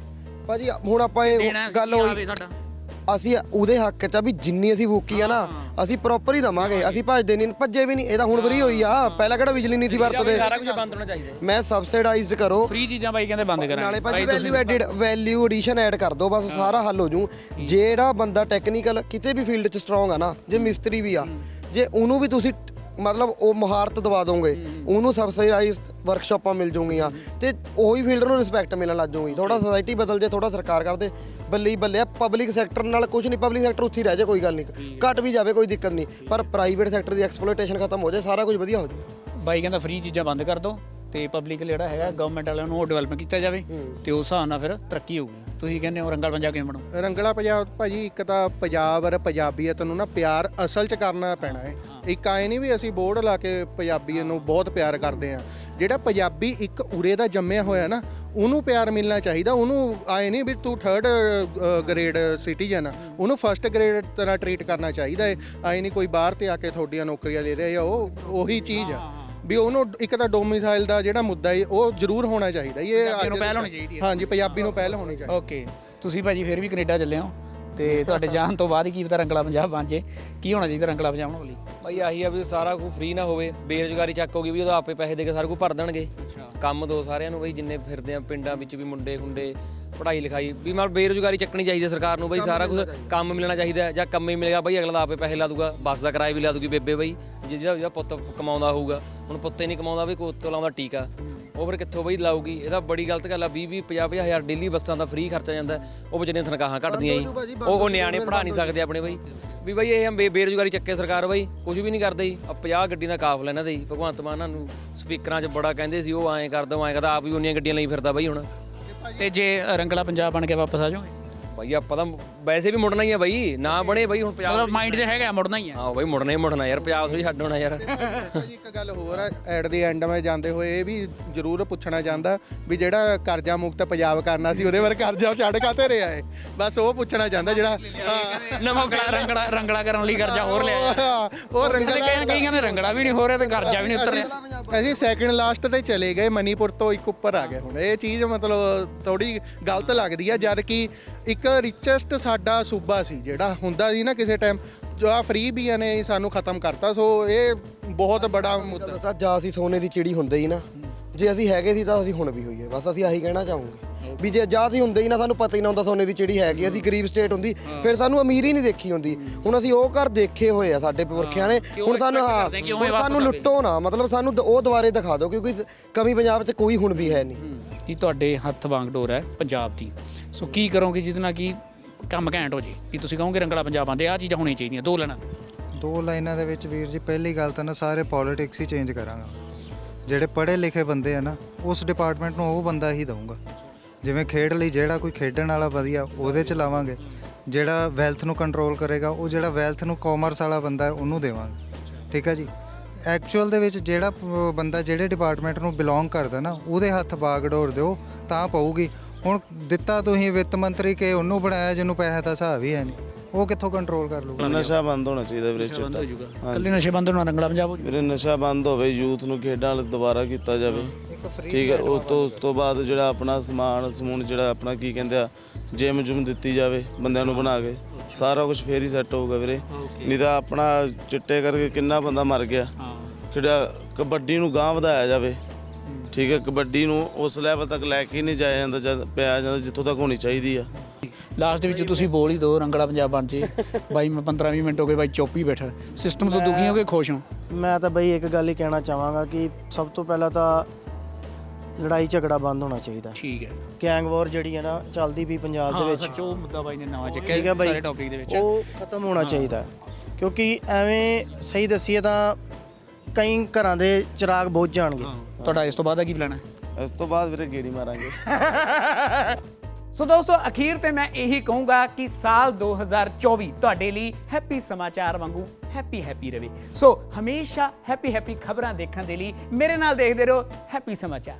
ਭਾਜੀ ਹੁਣ ਆਪਾਂ ਇਹ ਦੇਣਾ ਗੱਲ ਹੋਈ ਸਾਡਾ? ਅਸੀਂ ਉਹਦੇ ਹੱਕ 'ਚ ਆ ਵੀ ਜਿੰਨੀ ਅਸੀਂ ਫੂਕੀ ਆ ਨਾ ਅਸੀਂ ਪ੍ਰੋਪਰ ਹੀ ਦਵਾਂਗੇ। ਅਸੀਂ ਭੱਜਦੇ ਨਹੀਂ ਭੱਜੇ ਵੀ ਨਹੀਂ ਇਹ ਤਾਂ ਹੁਣ ਫਰੀ ਹੋਈ ਆ। ਪਹਿਲਾਂ ਕਿਹੜਾ ਬਿਜਲੀ ਨਹੀਂ ਸੀ ਵਰਤਦੇ। ਸਾਰਾ ਕੁਝ ਬੰਦ ਹੋਣਾ ਚਾਹੀਦਾ। ਮੈਂ ਸਬਸਿਡਾਈਜ਼ਡ ਕਰੋ। ਫ੍ਰੀ ਚੀਜ਼ਾਂ ਬਾਈ ਕਹਿੰਦੇ ਬੰਦ ਕਰਾਂਗੇ। ਨਾਲੇ ਭਾਜੀ value added value addition add ਕਰ ਦੋ ਬਸ ਸਾਰਾ ਹੱਲ ਹੋ ਜੂ। ਜਿਹੜਾ ਬੰਦਾ ਟੈਕਨੀਕਲ ਕਿਤੇ ਵੀ ਫੀਲਡ 'ਚ ਸਟਰੋਂਗ ਆ ਨਾ ਜੇ ਮਿਸਤਰੀ ਵੀ ਆ ਜੇ ਉਹਨੂੰ ਵੀ ਤੁਸੀਂ ਮਤਲਬ ਉਹ ਮਹਾਰਤ ਦਵਾ ਦੋਗੇ ਉਹਨੂੰ ਸਬਸਿਡਾਈਜ਼ਡ ਵਰਕਸ਼ਾਪਾਂ ਮਿਲ ਜੂਗੀਆਂ ਤੇ ਉਹੀ ਫੀਲਡ ਨੂੰ ਰਿਸਪੈਕਟ ਮਿਲਣ ਲੱਗ ਜੂਗੀ ਥੋੜਾ ਸੋਸਾਇਟੀ ਬਦਲ ਜੇ ਥੋੜਾ ਸਰਕਾਰ ਕਰਦੇ ਬੱਲੇ ਹੀ ਬੱਲੇ ਪਬਲਿਕ ਸੈਕਟਰ ਨਾਲ ਕੁਝ ਨਹੀਂ ਪਬਲਿਕ ਸੈਕਟਰ ਉੱਥੇ ਹੀ ਰਹਿ ਜਾ ਕੋਈ ਗੱਲ ਨਹੀਂ ਘਟ ਵੀ ਜਾਵੇ ਕੋਈ ਦਿੱਕਤ ਨਹੀਂ ਪਰ ਪ੍ਰਾਈਵੇਟ ਸੈਕਟਰ ਦੀ ਐਕਸਪਲੋਇਟੇਸ਼ਨ ਖਤਮ ਹੋ ਜਾਏ ਸਾਰਾ ਕੁਝ ਵਧੀਆ ਹੋ ਜਾਊ। ਬਾਈ ਕਹਿੰਦਾ ਫ੍ਰੀ ਚੀਜ਼ਾਂ ਬੰਦ ਕਰ ਦੋ। ਤੇ ਪਬਲਿਕ ਜਿਹੜਾ ਹੈਗਾ ਗਵਰਨਮੈਂਟ ਵਾਲਿਆਂ ਨੂੰ ਉਹ ਡਿਵੈਲਪ ਕੀਤਾ ਜਾਵੇ ਤੇ ਉਸ ਹਿਸਾਬ ਨਾਲ ਫਿਰ ਤਰੱਕੀ ਹੋਊਗੀ। ਤੁਸੀਂ ਕਹਿੰਦੇ ਹੋ ਰੰਗਲ ਪੰਜਾਬ ਕਿਵੇਂ ਬਣੂ? ਰੰਗਲਾ ਪੰਜਾਬ ਭਾਜੀ ਇੱਕ ਤਾਂ ਪੰਜਾਬ ਔਰ ਪੰਜਾਬੀਅਤ ਨੂੰ ਨਾ ਪਿਆਰ ਅਸਲ 'ਚ ਕਰਨਾ ਪੈਣਾ ਹੈ। ਇੱਕ ਆਏ ਨਹੀਂ ਵੀ ਅਸੀਂ ਬੋਰਡ ਲਾ ਕੇ ਪੰਜਾਬੀਅਤ ਨੂੰ ਬਹੁਤ ਪਿਆਰ ਕਰਦੇ ਆ ਜਿਹੜਾ ਪੰਜਾਬੀ ਇੱਕ ਉਰੇ ਦਾ ਜੰਮਿਆ ਹੋਇਆ ਨਾ ਉਹਨੂੰ ਪਿਆਰ ਮਿਲਣਾ ਚਾਹੀਦਾ। ਉਹਨੂੰ ਆਏ ਨਹੀਂ ਵੀ ਤੂੰ ਥਰਡ ਗ੍ਰੇਡ ਸਿਟੀਜ਼ਨ ਆ। ਉਹਨੂੰ ਫਸਟ ਗ੍ਰੇਡ ਤਰ੍ਹਾਂ ਟਰੀਟ ਕਰਨਾ ਚਾਹੀਦਾ ਹੈ। ਆਏ ਨਹੀਂ ਕੋਈ ਬਾਹਰ ਤੇ ਆ ਕੇ ਤੁਹਾਡੀਆਂ ਨੌਕਰੀਆਂ ਲੈ ਰਿਹਾ ਉਹ ਉਹੀ ਚੀਜ਼ ਆ। ਵੀ ਉਹਨੂੰ ਇੱਕ ਤਾਂ ਡੋਮਿਸਾਈਲ ਦਾ ਜਿਹੜਾ ਮੁੱਦਾ ਹੈ ਉਹ ਜ਼ਰੂਰ ਹੋਣਾ ਚਾਹੀਦਾ ਇਹ ਪੰਜਾਬੀ ਨੂੰ ਅੱਜ- ਪਹਿਲ ਹੋਣੀ ਚਾਹੀਦੀ ਹੈ। ਹਾਂਜੀ ਪੰਜਾਬੀ ਨੂੰ ਪਹਿਲ ਹੋਣੀ ਚਾਹੀਦੀ ਓਕੇ। ਤੁਸੀਂ ਭਾਜੀ ਫਿਰ ਵੀ ਕੈਨੇਡਾ ਚੱਲੇ ਹੋ ਤੇ ਤੁਹਾਡੇ ਜਾਣ ਤੋਂ ਬਾਅਦ ਹੀ ਕੀ ਪਤਾ ਰੰਗਲਾ ਪੰਜਾਬ ਬਣ ਜੇ। ਕੀ ਹੋਣਾ ਚਾਹੀਦਾ ਰੰਗਲਾ ਪੰਜਾਬ ਬਣਾਉਣ ਲਈ ਬਾਈ ਆਹੀ ਆ ਵੀ ਸਾਰਾ ਕੁਝ ਫ੍ਰੀ ਨਾ ਹੋਵੇ। ਬੇਰੁਜ਼ਗਾਰੀ ਚੱਕ ਹੋਗੀ ਵੀ ਉਹਦਾ ਆਪੇ ਪੈਸੇ ਦੇ ਕੇ ਸਾਰਾ ਕੁਝ ਭਰ ਦੇਣਗੇ। ਕੰਮ ਦੋ ਸਾਰਿਆਂ ਨੂੰ ਬਈ ਜਿੰਨੇ ਫਿਰਦੇ ਆ ਪਿੰਡਾਂ ਵਿੱਚ ਵੀ ਮੁੰਡੇ ਖੁੰਡੇ ਪੜ੍ਹਾਈ ਲਿਖਾਈ ਵੀ ਮਤਲਬ ਬੇਰੁਜ਼ਗਾਰੀ ਚੱਕਣੀ ਚਾਹੀਦੀ ਹੈ ਸਰਕਾਰ ਨੂੰ ਬਈ ਸਾਰਾ ਕੁਝ ਕੰਮ ਮਿਲਣਾ ਚਾਹੀਦਾ ਹੈ। ਜਾਂ ਕੰਮ ਹੀ ਮਿਲੇਗਾ ਬਈ ਅਗਲਾ ਤਾਂ ਆਪੇ ਪੈਸੇ ਲਾ ਦੂਗਾ ਬੱਸ ਦਾ ਕਿਰਾਇਆ ਵੀ ਲਾ ਦੂਗੀ ਬੇਬੇ ਬਈ ਜਿਹਦਾ ਜਿਹਦਾ ਪੁੱਤ ਕਮਾਉਂਦਾ ਹੋਊਗਾ ਹੁਣ ਪੁੱਤੇ ਨਹੀਂ ਕਮਾਉਂਦਾ ਵੀ ਕੋਤ ਤੋਂ ਲਾਉਂਦਾ ਟੀਕਾ ਉਹ ਫਿਰ ਕਿੱਥੋਂ ਬਈ ਲਾਊਗੀ ਇਹਦਾ ਬੜੀ ਗਲਤ ਗੱਲ ਆ 20 20 50 50 ਹਜ਼ਾਰ ਡੇਲੀ ਬੱਸਾਂ ਦਾ ਫ੍ਰੀ ਖਰਚਾ ਜਾਂਦਾ ਹੈ। ਉਹ ਵਿਚਾਰੀਆਂ ਤਨਖਾਹਾਂ ਘਟਦੀਆਂ ਜੀ ਉਹ ਉਹ ਨਿਆਣੇ ਪੜ੍ਹਾ ਨਹੀਂ ਸਕਦੇ ਆਪਣੇ ਬਈ ਵੀ ਬਈ ਇਹ ਬੇਰੁਜ਼ਗਾਰੀ ਚੱਕੇ ਸਰਕਾਰ ਬਈ ਕੁਝ ਵੀ ਨਹੀਂ ਕਰਦੇ ਜੀ ਆ 50 ਗੱਡੀ ਦਾ ਕਾਫਲਾ ਇਹਨਾਂ ਦਾ ਜੀ ਭਗਵੰਤ ਮਾਨ ਇਹਨਾਂ ਨੂੰ ਸਪੀਕਰਾਂ 'ਚ ਬੜਾ ਕਹਿੰਦੇ ਸੀ ਉਹ ਐਂ ਕਰ ਦੋ ਐਂ ਕਰਦਾ ਆਪ ਵੀ ਉਨੀਆਂ ਗੱਡੀਆਂ ਲਈ ਫਿਰਦਾ ਬਈ ਹੁਣ ਤੇ ਜੇ ਰੰਗਲਾ ਪੰਜਾਬ ਬਣ ਕੇ ਵਾਪਸ ਆ ਜਾਓਗੇ? ਬਈ ਆਪਾਂ ਤਾਂ ਵੈਸੇ ਵੀ ਮੁੜਨਾ ਹੀ ਆ ਬਈ। ਨਾ ਬਣੇ ਬਈ ਹੁਣ ਪੰਜਾਬ ਮਤਲਬ ਮਾਈਂਡ 'ਚ ਹੈਗਾ ਮੁੜਨਾ ਹੀ ਆ। ਹਾਂ ਬਈ ਮੁੜਨਾ ਹੀ ਮੁੜਨਾ ਯਾਰ ਪੰਜਾਬ ਥੋੜੀ ਛੱਡ ਹੋਣਾ ਯਾਰ। ਭਾਜੀ ਇੱਕ ਗੱਲ ਹੋਰ ਹੈ ਐਟ ਦੀ ਐਂਡ ਮੈਂ ਜਾਂਦੇ ਹੋਏ ਇਹ ਵੀ ਜ਼ਰੂਰ ਪੁੱਛਣਾ ਚਾਹੁੰਦਾ ਵੀ ਜਿਹੜਾ ਕਰਜ਼ਾ ਮੁਕਤ ਪੰਜਾਬ ਕਰਨਾ ਸੀ ਉਹਦੇ ਬਾਰੇ ਕਰਜ਼ਾ ਛੱਡ ਕਾਤੇ ਰਿਹਾ ਏ ਬਸ ਉਹ ਪੁੱਛਣਾ ਚਾਹੁੰਦਾ ਜਿਹੜਾ। ਨਵਾਂ ਕਲਾ ਰੰਗਲਾ ਰੰਗਲਾ ਕਰਨ ਲਈ ਕਰਜ਼ਾ ਹੋਰ ਲਿਆ। ਉਹ ਤੇ ਰੰਗਲਾ ਕਈ ਕਈ ਕਹਿੰਦੇ ਰੰਗਲਾ ਵੀ ਨਹੀਂ ਹੋ ਰਿਹਾ ਤੇ ਕਰਜ਼ਾ ਵੀ ਨਹੀਂ ਉਤਰ ਰਿਹਾ। ਅਸੀਂ ਸੈਕਿੰਡ ਲਾਸਟ ਤੇ ਚਲੇ ਗਏ ਮਨੀਪੁਰ ਤੋਂ ਇੱਕ ਉੱਪਰ ਆ ਗਏ ਹੁਣ। ਇਹ ਚੀਜ਼ ਮਤਲਬ ਥੋੜੀ ਗਲਤ ਲੱਗਦੀ ਆ ਜਦ ਕਿ ਇੱਕ ਰਿਚੈਸਟ ਸਾਡਾ ਸੂਬਾ ਸੀ ਜਿਹੜਾ ਹੁੰਦਾ ਸੀ ਨਾ ਕਿਸੇ ਟਾਈਮ ਜੋ ਆ ਫ੍ਰੀ ਬੀਆਂ ਨੇ ਸਾਨੂੰ ਖਤਮ ਕਰਤਾ ਸੋ ਇਹ ਬਹੁਤ ਬੜਾ ਮੁੱਦਾ। ਦੱਸਾਂ ਜਾਂ ਅਸੀਂ ਸੋਨੇ ਦੀ ਚਿੜੀ ਹੁੰਦੇ ਹੀ ਨਾ ਜੇ ਅਸੀਂ ਹੈਗੇ ਸੀ ਤਾਂ ਅਸੀਂ ਹੁਣ ਵੀ ਹੋਈਏ ਬਸ ਅਸੀਂ ਆਹੀ ਕਹਿਣਾ ਚਾਹੂਗੇ। ਵੀ ਜੇ ਜਾਂ ਅਸੀਂ ਹੁੰਦੇ ਹੀ ਨਾ ਸਾਨੂੰ ਪਤਾ ਹੀ ਨਾ ਹੁੰਦਾ ਸੋਨੇ ਦੀ ਚਿੜੀ ਹੈਗੀ ਅਸੀਂ ਗਰੀਬ ਸਟੇਟ ਹੁੰਦੀ ਫਿਰ ਸਾਨੂੰ ਅਮੀਰ ਹੀ ਨਹੀਂ ਦੇਖੀ ਹੁੰਦੀ। ਹੁਣ ਅਸੀਂ ਉਹ ਘਰ ਦੇਖੇ ਹੋਏ ਆ ਸਾਡੇ ਪੁਰਖਿਆਂ ਨੇ ਹੁਣ ਸਾਨੂੰ ਹਾਂ ਹੁਣ ਸਾਨੂੰ? ਲੁੱਟੋ ਨਾ ਮਤਲਬ ਸਾਨੂੰ ਦ- ਉਹ ਦੁਬਾਰੇ ਦਿਖਾ ਦਿਓ ਕਿਉਂਕਿ ਸ- ਕਮੀ ਪੰਜਾਬ 'ਚ ਕੋਈ ਹੁਣ ਵੀ ਹੈ ਨਹੀਂ। ਕੀ ਤੁਹਾਡੇ ਹੱਥ ਵਾਂਗ ਡੋਰ ਹੈ ਪੰਜਾਬ ਦੀ। ਸੋ ਕੀ ਕਰੋਗੇ ਜਿਹਦੇ ਨਾਲ ਕਿ ਕੰਮ ਘੈਂਟ ਹੋ ਜੇ? ਵੀ ਤੁਸੀਂ ਕਹੋਗੇ ਰੰਗਲਾ ਪੰਜਾਬ ਆਂਦੇ ਆ ਚੀਜ਼ਾਂ ਹੋਣੀਆਂ ਚਾਹੀਦੀਆਂ, ਦੋ ਲੈਣਾ ਦੋ ਲਾਈਨਾਂ ਦੇ ਵਿੱਚ ਵੀਰ ਜੀ, ਪਹਿਲੀ ਗੱਲ ਤਾਂ ਨਾ ਸਾਰੇ ਪੋਲਿਟਿਕਸ ਹੀ ਚੇਂਜ ਕਰਾਂਗਾ। ਜਿਹੜੇ ਪੜ੍ਹੇ ਲਿਖੇ ਬੰਦੇ ਆ ਨਾ, ਉਸ ਡਿਪਾਰਟਮੈਂਟ ਨੂੰ ਉਹ ਬੰਦਾ ਹੀ ਦਊਂਗਾ। ਜਿਵੇਂ ਖੇਡ ਲਈ ਜਿਹੜਾ ਕੋਈ ਖੇਡਣ ਵਾਲਾ ਵਧੀਆ, ਉਹਦੇ ਚ ਲਾਵਾਂਗੇ। ਜਿਹੜਾ ਵੈਲਥ ਨੂੰ ਕੰਟਰੋਲ ਕਰੇਗਾ, ਉਹ ਜਿਹੜਾ ਵੈਲਥ ਨੂੰ ਕਾਮਰਸ ਵਾਲਾ ਬੰਦਾ ਉਹਨੂੰ ਦੇਵਾਂਗੇ। ਠੀਕ ਹੈ ਜੀ? ਐਕਚੁਅਲ ਦੇ ਵਿੱਚ ਜਿਹੜਾ ਬੰਦਾ ਜਿਹੜੇ ਡਿਪਾਰਟਮੈਂਟ ਨੂੰ ਬਿਲੋਂਗ ਕਰਦਾ ਨਾ, ਉਹਦੇ ਹੱਥ ਬਾਗਡੋਰ ਦਿਓ, ਤਾਂ ਪਊਗੀ। ਹੁਣ ਦਿੱਤਾ ਤੁਸੀਂ ਵਿੱਤ ਮੰਤਰੀ ਕਿ ਉਹਨੂੰ ਬਣਾਇਆ ਜਿਹਨੂੰ ਪੈਸੇ ਦਾ ਹਿਸਾਬ ਹੀ ਹੈ ਨਹੀਂ। ਉਹ ਕਿੱਥੋਂ ਕੰਟਰੋਲ ਕਰ ਲੂਗਾ ਨਸ਼ਾ ਬੰਦ ਹੋਣਾ ਚਾਹੀਦਾ ਵੀਰੇ ਬੰਦ ਚਿੱਟਾ ਹੋ ਜਾਊਗਾ। ਕੱਲੇ ਨਸ਼ੇ ਬੰਦ ਹੋਣਾ ਰੰਗਲਾ ਪੰਜਾਬ ਹੋ ਜਾਊਗਾ। ਵੀਰੇ ਨਸ਼ਾ ਬੰਦ ਹੋਵੇ ਯੂਥ ਨੂੰ ਖੇਡਾਂ ਵੱਲ ਦੁਬਾਰਾ ਕੀਤਾ ਜਾਵੇ। ਠੀਕ ਹੈ ਉਸ ਤੋਂ ਉਸ ਤੋਂ ਬਾਅਦ ਜਿਹੜਾ ਆਪਣਾ ਸਮਾਨ ਸਮੂਨ ਜਿਹੜਾ ਆਪਣਾ ਕੀ ਕਹਿੰਦੇ ਆ ਜਿਮ ਜੁਮ ਦਿੱਤੀ ਜਾਵੇ ਬੰਦਿਆਂ ਨੂੰ ਬਣਾ ਕੇ ਸਾਰਾ ਕੁਝ ਫੇਰ ਹੀ ਸੈੱਟ ਹੋਊਗਾ ਵੀਰੇ। ਨਹੀਂ ਤਾਂ ਆਪਣਾ ਚਿੱਟੇ ਕਰਕੇ ਕਿੰਨਾ ਬੰਦਾ ਮਰ ਗਿਆ। ਹਾਂ। ਜਿਹੜਾ ਕਬੱਡੀ ਨੂੰ ਗਾਂਹ ਵਧਾਇਆ ਜਾਵੇ। ਠੀਕ ਹੈ ਕਬੱਡੀ ਨੂੰ ਉਸ ਲੈਵਲ ਤੱਕ ਲੈ ਕੇ ਨਹੀਂ ਜਾਇਆ ਜਾਂਦਾ ਜਦ ਪਿਆ ਜਾਂਦਾ ਜਿੱਥੋਂ ਤੱਕ ਹੋਣੀ ਚਾਹੀਦੀ ਆ। ਲਾਸਟ ਵਿੱਚ ਤੁਸੀਂ ਬੋਲ ਹੀ ਦੋ ਰੰਗਲਾ ਪੰਜਾਬ ਬਣ ਜੇ। ਬਾਈ ਮੈਂ 15 20 ਮਿੰਟ ਹੋ ਗਏ ਬਾਈ ਚੁੱਪ ਹੀ ਬੈਠਾ। ਸਿਸਟਮ ਤੋਂ ਦੁਖੀ ਹੋ ਕੇ ਖੁਸ਼ ਹੋ? ਮੈਂ ਤਾਂ ਬਈ ਇੱਕ ਗੱਲ ਹੀ ਕਹਿਣਾ ਚਾਹਾਂਗਾ ਕਿ ਸਭ ਤੋਂ ਪਹਿਲਾਂ ਤਾਂ ਲੜਾਈ ਝਗੜਾ ਬੰਦ ਹੋਣਾ ਚਾਹੀਦਾ। ਠੀਕ ਹੈ। ਗੈਂਗ ਵਾਰ ਜਿਹੜੀ ਹੈ ਨਾ ਚੱਲਦੀ ਵੀ ਪੰਜਾਬ ਦੇ ਹਾਂ ਵਿੱਚ। ਸੱਚ ਉਹ ਮੁੱਦਾ ਬਾਈ ਨੇ ਨਵਾਂ ਚੱਕਿਆ ਸਾਰੇ ਟੌਪਿਕ ਦੇ ਵਿੱਚ। ਉਹ ਖਤਮ ਹੋਣਾ ਚਾਹੀਦਾ। ਕਿਉਂਕਿ ਐਵੇਂ ਸਹੀ ਦੱਸੀਏ ਤਾਂ ਕਈ ਘਰਾਂ ਦੇ ਚਿਰਾਗ ਬੁੱਝ ਜਾਣਗੇ। ਤੁਹਾਡਾ ਇਸ ਤੋਂ ਬਾਅਦ ਦਾ ਕੀ ਪਲਾਨ ਹੈ? ਇਸ ਤੋਂ ਬਾਅਦ ਵੀਰੇ ਗੇੜੀ ਮਾਰਾਂਗੇ। [LAUGHS] ਸੋ ਦੋਸਤੋ ਅਖੀਰ ਤੇ ਮੈਂ ਇਹੀ ਕਹੂੰਗਾ ਕਿ ਸਾਲ 2024 ਤੁਹਾਡੇ ਲਈ ਹੈਪੀ ਸਮਾਚਾਰ ਵਾਂਗੂ ਹੈਪੀ ਹੈਪੀ ਰਵੇ। ਸੋ ਹਮੇਸ਼ਾ ਹੈਪੀ ਹੈਪੀ ਖਬਰਾਂ ਦੇਖਣ ਦੇ ਲਈ ਮੇਰੇ ਨਾਲ ਦੇਖਦੇ ਰਹੋ ਹੈਪੀ ਸਮਾਚਾਰ।